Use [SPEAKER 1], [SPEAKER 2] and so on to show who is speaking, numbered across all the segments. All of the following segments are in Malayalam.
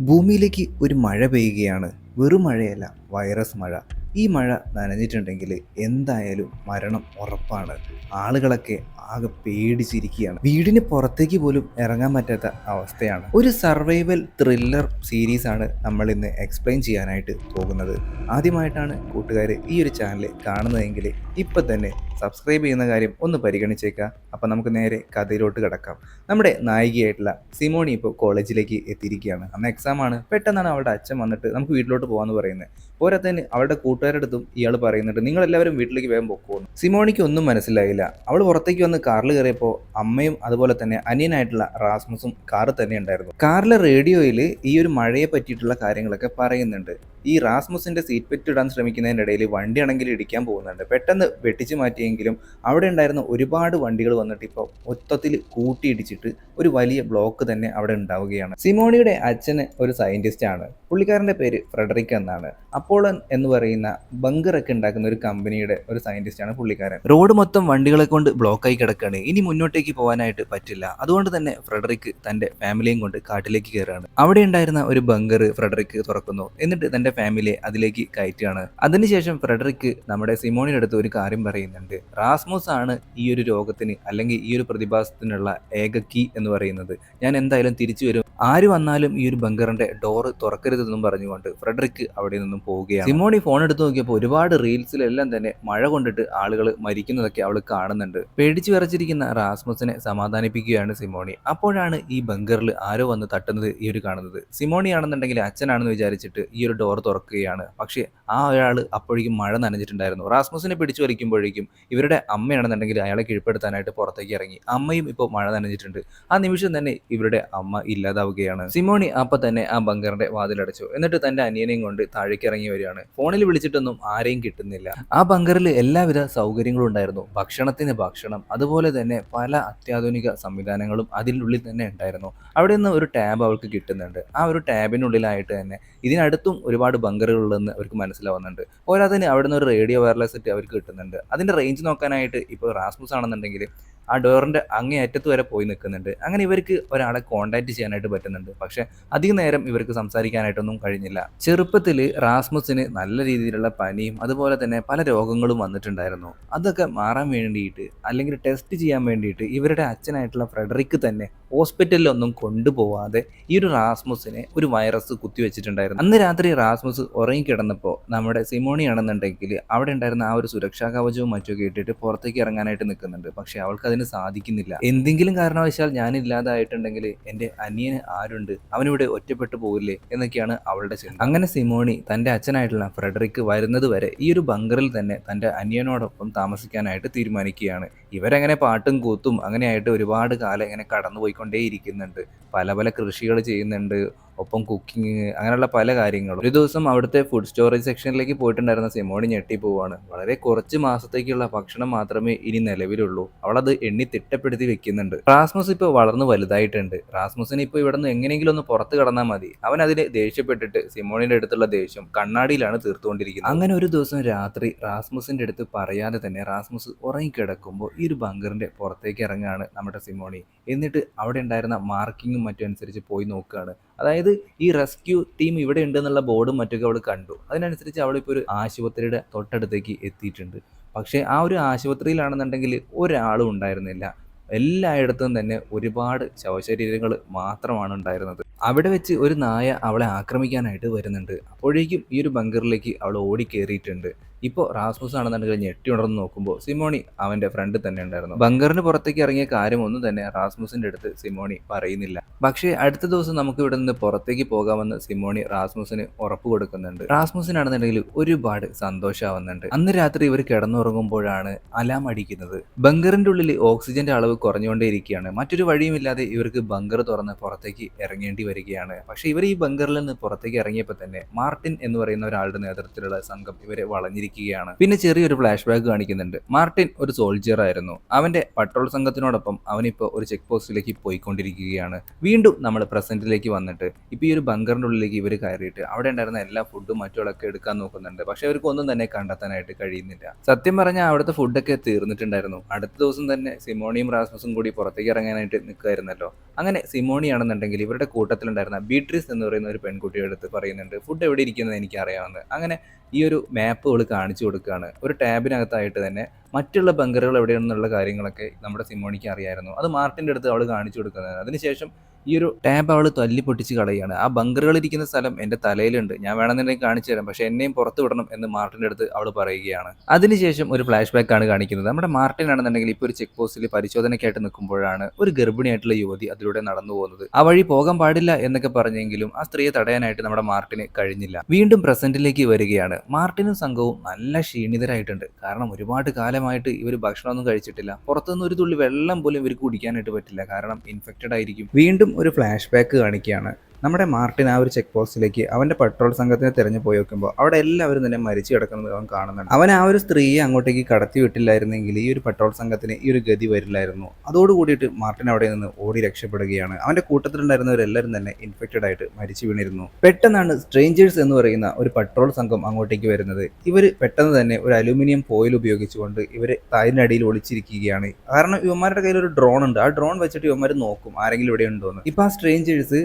[SPEAKER 1] ഭൂമിയിലേക്ക് ഒരു മഴ പെയ്യുകയാണ്. വെറും മഴയല്ല വൈറസ് മഴ. ഈ മഴ നനഞ്ഞിട്ടുണ്ടെങ്കിൽ എന്തായാലും മരണം ഉറപ്പാണ്. ആളുകളൊക്കെ ആകെ പേടിച്ചിരിക്കുകയാണ്. വീടിന് പുറത്തേക്ക് പോലും ഇറങ്ങാൻ പറ്റാത്ത അവസ്ഥയാണ്. ഒരു സർവൈവൽ ത്രില്ലർ സീരീസ് ആണ് നമ്മൾ ഇന്ന് എക്സ്പ്ലെയിൻ ചെയ്യാനായിട്ട് പോകുന്നത്. ആദ്യമായിട്ടാണ് കൂട്ടുകാർ ഈ ഒരു ചാനൽ കാണുന്നതെങ്കിൽ ഇപ്പം തന്നെ സബ്സ്ക്രൈബ് ചെയ്യുന്ന കാര്യം ഒന്ന് പരിഗണിച്ചേക്കാം അപ്പം നമുക്ക് നേരെ കഥയിലോട്ട് കിടക്കാം. നമ്മുടെ നായികയായിട്ടുള്ള സിമോണി ഇപ്പോൾ കോളേജിലേക്ക് എത്തിയിരിക്കുകയാണ്. അന്ന് എക്സാം ആണ്. പെട്ടെന്നാണ് അവളുടെ അച്ഛൻ വന്നിട്ട് നമുക്ക് വീട്ടിലോട്ട് പോകാമെന്ന് പറയുന്നത്. പോരാത്തതിന് അവളുടെ കൂട്ടുകാരുടെ അടുത്തും ഇയാൾ പറയുന്നുണ്ട് നിങ്ങൾ എല്ലാവരും വീട്ടിലേക്ക് വേഗം പൊക്കോന്നു സിമോണിക്ക് ഒന്നും മനസ്സിലായില്ല. അവൾ പുറത്തേക്ക് വന്ന് കാറിൽ കയറിയപ്പോൾ അമ്മയും അതുപോലെ തന്നെ അനിയനായിട്ടുള്ള റാസ്മസും കാറിൽ തന്നെ ഉണ്ടായിരുന്നു. കാറിലെ റേഡിയോയിൽ ഈ ഒരു മഴയെ പറ്റിയിട്ടുള്ള കാര്യങ്ങളൊക്കെ പറയുന്നുണ്ട്. ഈ റാസ്മുസിന്റെ സീറ്റ് ബെൽറ്റ് ഇടാൻ ശ്രമിക്കുന്നതിന്റെ ഇടയിൽ വണ്ടിയാണെങ്കിൽ ഇടിക്കാൻ പോകുന്നുണ്ട്. പെട്ടെന്ന് വെട്ടിച്ച് മാറ്റിയെങ്കിലും അവിടെ ഉണ്ടായിരുന്ന ഒരുപാട് വണ്ടികൾ വന്നിട്ട് ഇപ്പോൾ മൊത്തത്തിൽ കൂട്ടിയിടിച്ചിട്ട് ഒരു വലിയ ബ്ലോക്ക് തന്നെ അവിടെ ഉണ്ടാവുകയാണ്. സിമോണിയുടെ അച്ഛന് ഒരു സയന്റിസ്റ്റ് ആണ്. പുള്ളിക്കാരന്റെ പേര് ഫ്രെഡറിക് എന്നാണ്. അപ്പോളൻ എന്ന് പറയുന്ന ബങ്കറൊക്കെ ഉണ്ടാക്കുന്ന ഒരു കമ്പനിയുടെ ഒരു സയന്റിസ്റ്റ് ആണ് പുള്ളിക്കാരൻ. റോഡ് മൊത്തം വണ്ടികളെ കൊണ്ട് ബ്ലോക്കായി കിടക്കുകയാണ് ഇനി മുന്നോട്ടേക്ക് പോകാനായിട്ട് പറ്റില്ല. അതുകൊണ്ട് തന്നെ ഫ്രെഡറിക് തന്റെ ഫാമിലിയും കൊണ്ട് കാട്ടിലേക്ക് കയറുകയാണ്. അവിടെ ഉണ്ടായിരുന്ന ഒരു ബങ്കർ ഫ്രെഡറിക് തുറക്കുന്നു. എന്നിട്ട് തന്റെ ഫാമിലിയെ അതിലേക്ക് കയറ്റുകയാണ്. അതിനുശേഷം ഫ്രെഡറിക്ക് നമ്മുടെ സിമോണിയുടെ അടുത്ത് ഒരു കാര്യം പറയുന്നുണ്ട്. റാസ്മോസ് ആണ് ഈ ഒരു രോഗത്തിന് അല്ലെങ്കിൽ ഈ ഒരു പ്രതിഭാസത്തിനുള്ള ഏക കീ എന്ന് പറയുന്നത്. ഞാൻ എന്തായാലും തിരിച്ചു വരും. ആര് വന്നാലും ഈ ഒരു ബങ്കറിന്റെ ഡോറ് തുറക്കരുതെന്നും പറഞ്ഞുകൊണ്ട് ഫ്രെഡറിക് അവിടെ നിന്നും പോവുകയാണ്. സിമോണി ഫോൺ എടുത്ത് നോക്കിയപ്പോൾ ഒരുപാട് റീൽസിലെല്ലാം തന്നെ മഴ കൊണ്ടിട്ട് ആളുകൾ മരിക്കുന്നതൊക്കെ അവൾ കാണുന്നുണ്ട്. പേടിച്ചു വിറച്ചിരിക്കുന്ന റാസ്മസിനെ സമാധാനിപ്പിക്കുകയാണ് സിമോണി. അപ്പോഴാണ് ഈ ബങ്കറിൽ ആരോ വന്ന് തട്ടുന്നത് ഈ ഒരു കാണുന്നത്. സിമോണി ആണെന്നുണ്ടെങ്കിൽ അച്ഛനാണെന്ന് വിചാരിച്ചിട്ട് ഈ ഒരു ഡോർ തുറക്കുകയാണ്. പക്ഷേ ആ ഒരാൾ അപ്പോഴേക്കും മഴ നനഞ്ഞിട്ടുണ്ടായിരുന്നു. റാസ്മസിനെ പിടിച്ചു വലിക്കുമ്പോഴേക്കും ഇവരുടെ അമ്മയാണെന്നുണ്ടെങ്കിൽ അയാളെ കീഴ്പ്പെടുത്താനായിട്ട് പുറത്തേക്ക് ഇറങ്ങി. അമ്മയും ഇപ്പോൾ മഴ നനഞ്ഞിട്ടുണ്ട്. ആ നിമിഷം തന്നെ ഇവരുടെ അമ്മ ഇല്ലാതാവുകയാണ്. സിമോണി അപ്പം തന്നെ ആ ബങ്കറിന്റെ വാതിലടച്ചു. എന്നിട്ട് തന്റെ അനിയനെയും കൊണ്ട് താഴേക്ക് ഇറങ്ങി വരികയാണ്. ഫോണിൽ വിളിച്ചിട്ടൊന്നും ആരെയും കിട്ടുന്നില്ല. ആ ബങ്കറിൽ എല്ലാവിധ സൗകര്യങ്ങളും ഉണ്ടായിരുന്നു. ഭക്ഷണത്തിന് ഭക്ഷണം അതുപോലെ തന്നെ പല അത്യാധുനിക സംവിധാനങ്ങളും അതിനുള്ളിൽ തന്നെ ഉണ്ടായിരുന്നു. അവിടെ നിന്ന് ഒരു ടാബ് അവൾക്ക് കിട്ടുന്നുണ്ട്. ആ ഒരു ടാബിനുള്ളിലായിട്ട് തന്നെ ഇതിനടുത്തും ഒരുപാട് ബങ്കറുകളുണ്ടെന്ന് അവർക്ക് മനസ്സിലാവുന്നുണ്ട്. പോരാതിന് അവിടെ നിന്ന് ഒരു റേഡിയോ വയർലെസ് സെറ്റ് അവർക്ക് കിട്ടുന്നുണ്ട്. അതിന്റെ റേഞ്ച് നോക്കാനായിട്ട് ഇപ്പോൾ റാസ്മുസ് ആണെന്നുണ്ടെങ്കിൽ ആ ഡോറിന്റെ അങ്ങേ അറ്റത്ത് വരെ പോയി നിൽക്കുന്നുണ്ട്. അങ്ങനെ ഇവർക്ക് ഒരാളെ കോണ്ടാക്ട് ചെയ്യാനായിട്ട് പറ്റുന്നുണ്ട്. പക്ഷേ അധിക നേരം ഇവർക്ക് സംസാരിക്കാനായിട്ടൊന്നും കഴിഞ്ഞില്ല. ചെറുപ്പത്തിൽ റാസ്മുസിന് നല്ല രീതിയിലുള്ള പനിയും അതുപോലെ തന്നെ പല രോഗങ്ങളും വന്നിട്ടുണ്ടായിരുന്നു. അതൊക്കെ മാറാൻ വേണ്ടിയിട്ട് അല്ലെങ്കിൽ ടെസ്റ്റ് ചെയ്യാൻ വേണ്ടിയിട്ട് ഇവരുടെ അച്ഛനായിട്ടുള്ള ഫ്രെഡറിക്ക് തന്നെ ഹോസ്പിറ്റലിലൊന്നും കൊണ്ടുപോവാതെ ഈ ഒരു റാസ്മസിനെ ഒരു വൈറസ് കുത്തിവെച്ചിട്ടുണ്ടായിരുന്നു. അന്ന് രാത്രി റാസ്മുസ് ഉറങ്ങിക്കിടന്നപ്പോൾ നമ്മുടെ സിമോണി ആണെന്നുണ്ടെങ്കിൽ അവിടെ ഉണ്ടായിരുന്ന ആ ഒരു സുരക്ഷാ കവചവും മറ്റും ഇട്ടിട്ട് പുറത്തേക്ക് ഇറങ്ങാനായിട്ട് നിൽക്കുന്നുണ്ട്. പക്ഷെ അവൾക്ക് അതിന് സാധിക്കുന്നില്ല. എന്തെങ്കിലും കാരണവശാൽ ഞാനില്ലാതായിട്ടുണ്ടെങ്കിൽ എന്റെ അനിയന് ആരുണ്ട്? അവനിവിടെ ഒറ്റപ്പെട്ടു പോകില്ലേ എന്നൊക്കെയാണ് അവളുടെ ചിന്ത. അങ്ങനെ സിമോണി തന്റെ അച്ഛനായിട്ടുള്ള ഫ്രെഡറിക്ക് വരുന്നത് വരെ ഈ ഒരു ബങ്കറിൽ തന്നെ തന്റെ അനിയനോടൊപ്പം താമസിക്കാനായിട്ട് തീരുമാനിക്കുകയാണ്. ഇവരങ്ങനെ പാട്ടും കൂത്തും അങ്ങനെയായിട്ട് ഒരുപാട് കാലം ഇങ്ങനെ കടന്നുപോയിക്കൊണ്ടേ ഇരിക്കുന്നുണ്ട് പല പല കൃഷികൾ ചെയ്യുന്നുണ്ട്. ഒപ്പം കുക്കിംഗ് അങ്ങനെയുള്ള പല കാര്യങ്ങളും. ഒരു ദിവസം അവിടുത്തെ ഫുഡ് സ്റ്റോറേജ് സെക്ഷനിലേക്ക് പോയിട്ടുണ്ടായിരുന്ന സിമോണി ഞെട്ടി പോവാണ്. വളരെ കുറച്ച് മാസത്തേക്കുള്ള ഭക്ഷണം മാത്രമേ ഇനി നിലവിലുള്ളൂ. അവളത് എണ്ണി തിട്ടപ്പെടുത്തി വെക്കുന്നുണ്ട്. റാസ്മസ് ഇപ്പോൾ വളർന്നു വലുതായിട്ടുണ്ട്. റാസ്മസിന് ഇപ്പോൾ ഇവിടെ നിന്ന് എങ്ങനെയെങ്കിലും ഒന്ന് പുറത്ത് കടന്നാൽ മതി. അവൻ അതിന് ദേഷ്യപ്പെട്ടിട്ട് സിമോണിന്റെ അടുത്തുള്ള ദേഷ്യം കണ്ണാടിയിലാണ് തീർത്തുകൊണ്ടിരിക്കുന്നത്. അങ്ങനെ ഒരു ദിവസം രാത്രി റാസ്മസിന്റെ അടുത്ത് പറയാതെ തന്നെ റാസ്മുസ് ഉറങ്ങിക്കിടക്കുമ്പോൾ ഈ ഒരു ബങ്കറിന്റെ പുറത്തേക്ക് ഇറങ്ങുകയാണ് നമ്മുടെ സിമോണി. എന്നിട്ട് അവിടെ ഉണ്ടായിരുന്ന മാർക്കിങ്ങും മറ്റും അനുസരിച്ച് പോയി നോക്കുകയാണ് അതായത് ഈ റെസ്ക്യൂ ടീം ഇവിടെ ഉണ്ട് എന്നുള്ള ബോർഡും മറ്റൊക്കെ അവൾ കണ്ടു. അതിനനുസരിച്ച് അവളിപ്പോൾ ഒരു ആശുപത്രിയുടെ തൊട്ടടുത്തേക്ക് എത്തിയിട്ടുണ്ട്. പക്ഷേ ആ ഒരു ആശുപത്രിയിലാണെന്നുണ്ടെങ്കിൽ ഒരാളും ഉണ്ടായിരുന്നില്ല. എല്ലായിടത്തും തന്നെ ഒരുപാട് ശവശരീരങ്ങൾ മാത്രമാണ് ഉണ്ടായിരുന്നത്. അവിടെ വെച്ച് ഒരു നായ അവളെ ആക്രമിക്കാനായിട്ട് വരുന്നുണ്ട്. അപ്പോഴേക്കും ഈ ഒരു ബങ്കറിലേക്ക് അവൾ ഓടിക്കേറിയിട്ടുണ്ട്. ഇപ്പോൾ റാസ്മസ് ആണെന്നുണ്ടെങ്കിൽ ഞെട്ടി ഉണർന്ന് നോക്കുമ്പോൾ സിമോണി അവന്റെ ഫ്രണ്ട് തന്നെ ഉണ്ടായിരുന്നു. ബങ്കറിന് പുറത്തേക്ക് ഇറങ്ങിയ കാര്യം ഒന്നും തന്നെ റാസ്മസിന്റെ അടുത്ത് സിമോണി പറയുന്നില്ല. പക്ഷേ അടുത്ത ദിവസം നമുക്ക് ഇവിടെ നിന്ന് പുറത്തേക്ക് പോകാമെന്ന് സിമോണി റാസ്മുസിന് ഉറപ്പ് കൊടുക്കുന്നുണ്ട്. റാസ്മുസിനാണെന്നുണ്ടെങ്കിൽ ഒരുപാട് സന്തോഷമാവുന്നുണ്ട് അന്ന് രാത്രി ഇവർ കിടന്നുറങ്ങുമ്പോഴാണ് അലാം അടിക്കുന്നത്. ബങ്കറിന്റെ ഉള്ളിൽ ഓക്സിജന്റെ അളവ് കുറഞ്ഞുകൊണ്ടേയിരിക്കുകയാണ്. മറ്റൊരു വഴിയുമില്ലാതെ ഇവർക്ക് ബങ്കർ തുറന്ന് പുറത്തേക്ക് ഇറങ്ങേണ്ടി വരികയാണ്. പക്ഷേ ഇവർ ഈ ബങ്കറിൽ നിന്ന് പുറത്തേക്ക് ഇറങ്ങിയപ്പോൾ തന്നെ മാർട്ടിൻ എന്ന് പറയുന്ന ഒരാളുടെ നേതൃത്വത്തിലുള്ള സംഘം ഇവരെ വളഞ്ഞിരിക്കും കഴിച്ചുകൊണ്ടിരിക്കുകയാണ് പിന്നെ ചെറിയൊരു ഫ്ലാഷ് ബാക്ക് കാണിക്കുന്നുണ്ട്. മാർട്ടിൻ ഒരു സോൾജിയർ ആയിരുന്നു. അവന്റെ പട്രോൾ സംഘത്തിനോടൊപ്പം അവനിപ്പോൾ ഒരു ചെക്ക് പോസ്റ്റിലേക്ക് പോയിക്കൊണ്ടിരിക്കുകയാണ്. വീണ്ടും നമ്മൾ പ്രസന്റിലേക്ക് വന്നിട്ട് ഇപ്പൊ ഈ ഒരു ബങ്കറിന്റെ ഉള്ളിലേക്ക് ഇവർ കയറിയിട്ട് അവിടെ ഉണ്ടായിരുന്ന എല്ലാ ഫുഡും മറ്റുകളൊക്കെ എടുക്കാൻ നോക്കുന്നുണ്ട്. പക്ഷെ അവർക്ക് ഒന്നും തന്നെ കണ്ടെത്താനായിട്ട് കഴിയുന്നില്ല. സത്യം പറഞ്ഞാൽ അവിടുത്തെ ഫുഡൊക്കെ തീർന്നിട്ടുണ്ടായിരുന്നു. അടുത്ത ദിവസം തന്നെ സിമോണിയും റാസ്മസും കൂടി പുറത്തേക്ക് ഇറങ്ങാനായിട്ട് നിൽക്കുമായിരുന്നല്ലോ അങ്ങനെ സിമോണിയാണെന്നുണ്ടെങ്കിൽ ഇവരുടെ കൂട്ടത്തിലുണ്ടായിരുന്ന ബീട്രീസ് എന്ന് പറയുന്ന ഒരു പെൺകുട്ടിയുടെ അടുത്ത് പറയുന്നുണ്ട് ഫുഡ് എവിടെ ഇരിക്കുന്നത് എനിക്ക് അറിയാമെന്ന് അങ്ങനെ ഈ ഒരു മാപ്പ് അവൾ കാണിച്ചു കൊടുക്കുകയാണ് ഒരു ടാബിനകത്തായിട്ട് തന്നെ മറ്റുള്ള ബങ്കറുകൾ എവിടെയാണെന്നുള്ള കാര്യങ്ങളൊക്കെ നമ്മുടെ സിമോണിക്ക് അറിയായിരുന്നു. അത് മാർട്ടിന്റെ അടുത്ത് അവൾ കാണിച്ചു കൊടുക്കുന്നത് അതിനുശേഷം ഈ ഒരു ടാബ് അവൾ തല്ലി പൊട്ടിച്ച് കളയുകയാണ്. ആ ബങ്കറുകളിരിക്കുന്ന സ്ഥലം എന്റെ തലയിലുണ്ട്. ഞാൻ വേണമെന്നുണ്ടെങ്കിൽ കാണിച്ചു തരാം. പക്ഷേ എന്നെയും പുറത്തു വിടണം എന്ന് മാർട്ടിന്റെ അടുത്ത് അവൾ പറയുകയാണ്. അതിനുശേഷം ഒരു ഫ്ലാഷ് ബാക്ക് ആണ് കാണിക്കുന്നത്. നമ്മുടെ മാർട്ടിൻ ആണെന്നുണ്ടെങ്കിൽ ഇപ്പോൾ ഒരു ചെക്ക് പോസ്റ്റിൽ പരിശോധനയ്ക്കായിട്ട് നിൽക്കുമ്പോഴാണ് ഒരു ഗർഭിണിയായിട്ടുള്ള യുവതി അതിലൂടെ നടന്നു പോകുന്നത്. ആ വഴി പോകാൻ പാടില്ല എന്നൊക്കെ പറഞ്ഞെങ്കിലും ആ സ്ത്രീയെ തടയാനായിട്ട് നമ്മുടെ മാർട്ടിന് കഴിഞ്ഞില്ല. വീണ്ടും പ്രസന്റിലേക്ക് വരികയാണ്. മാർട്ടിനും സംഘവും നല്ല ക്ഷീണിതരായിട്ടുണ്ട്. കാരണം ഒരുപാട് കാലമായിട്ട് ഇവർ ഭക്ഷണമൊന്നും കഴിച്ചിട്ടില്ല. പുറത്തുനിന്ന് ഒരു തുള്ളി വെള്ളം പോലും ഇവർക്ക് കുടിക്കാനായിട്ട് പറ്റില്ല. കാരണം ഇൻഫെക്റ്റഡ് ആയിരിക്കും. വീണ്ടും ഒരു ഫ്ലാഷ് ബാക്ക് കാണിക്കുകയാണ്. നമ്മുടെ മാർട്ടിൻ ആ ഒരു ചെക്ക് പോസ്റ്റിലേക്ക് അവന്റെ പെട്രോൾ സംഘത്തിനെ തിരഞ്ഞു പോയി നോക്കുമ്പോൾ അവിടെ എല്ലാവരും തന്നെ മരിച്ചു കിടക്കുന്നത് അവൻ കാണുന്നുണ്ട്. അവൻ ആ ഒരു സ്ത്രീയെ അങ്ങോട്ടേക്ക് കടത്തി വിട്ടില്ലായിരുന്നെങ്കിൽ ഈ ഒരു പെട്രോൾ സംഘത്തിന് ഈ ഒരു ഗതി വരില്ലായിരുന്നു. അതോട് കൂടിയിട്ട് മാർട്ടിൻ അവിടെ നിന്ന് ഓടി രക്ഷപ്പെടുകയാണ്. അവന്റെ കൂട്ടത്തിലുണ്ടായിരുന്നവരെല്ലാവരും തന്നെ ഇൻഫെക്റ്റഡ് ആയിട്ട് മരിച്ചു വീണിരുന്നു. പെട്ടെന്നാണ് സ്ട്രേഞ്ചേഴ്സ് എന്ന് പറയുന്ന ഒരു പെട്രോൾ സംഘം അങ്ങോട്ടേക്ക് വരുന്നത്. ഇവർ പെട്ടെന്ന് തന്നെ ഒരു അലൂമിനിയം ഫോയിൽ ഉപയോഗിച്ചുകൊണ്ട് ഇവർ തായിനടിയിൽ ഒളിച്ചിരിക്കുകയാണ്. കാരണം ഇവന്മാരുടെ കയ്യിൽ ഒരു ഡ്രോൺ ഉണ്ട്. ആ ഡ്രോൺ വെച്ചിട്ട് ഇവന്മാർ നോക്കും. ആരെങ്കിലും ഇവിടെ ഉണ്ടോ എന്ന് ഇപ്പൊ ആ സ്ട്രേഞ്ചേഴ്സ്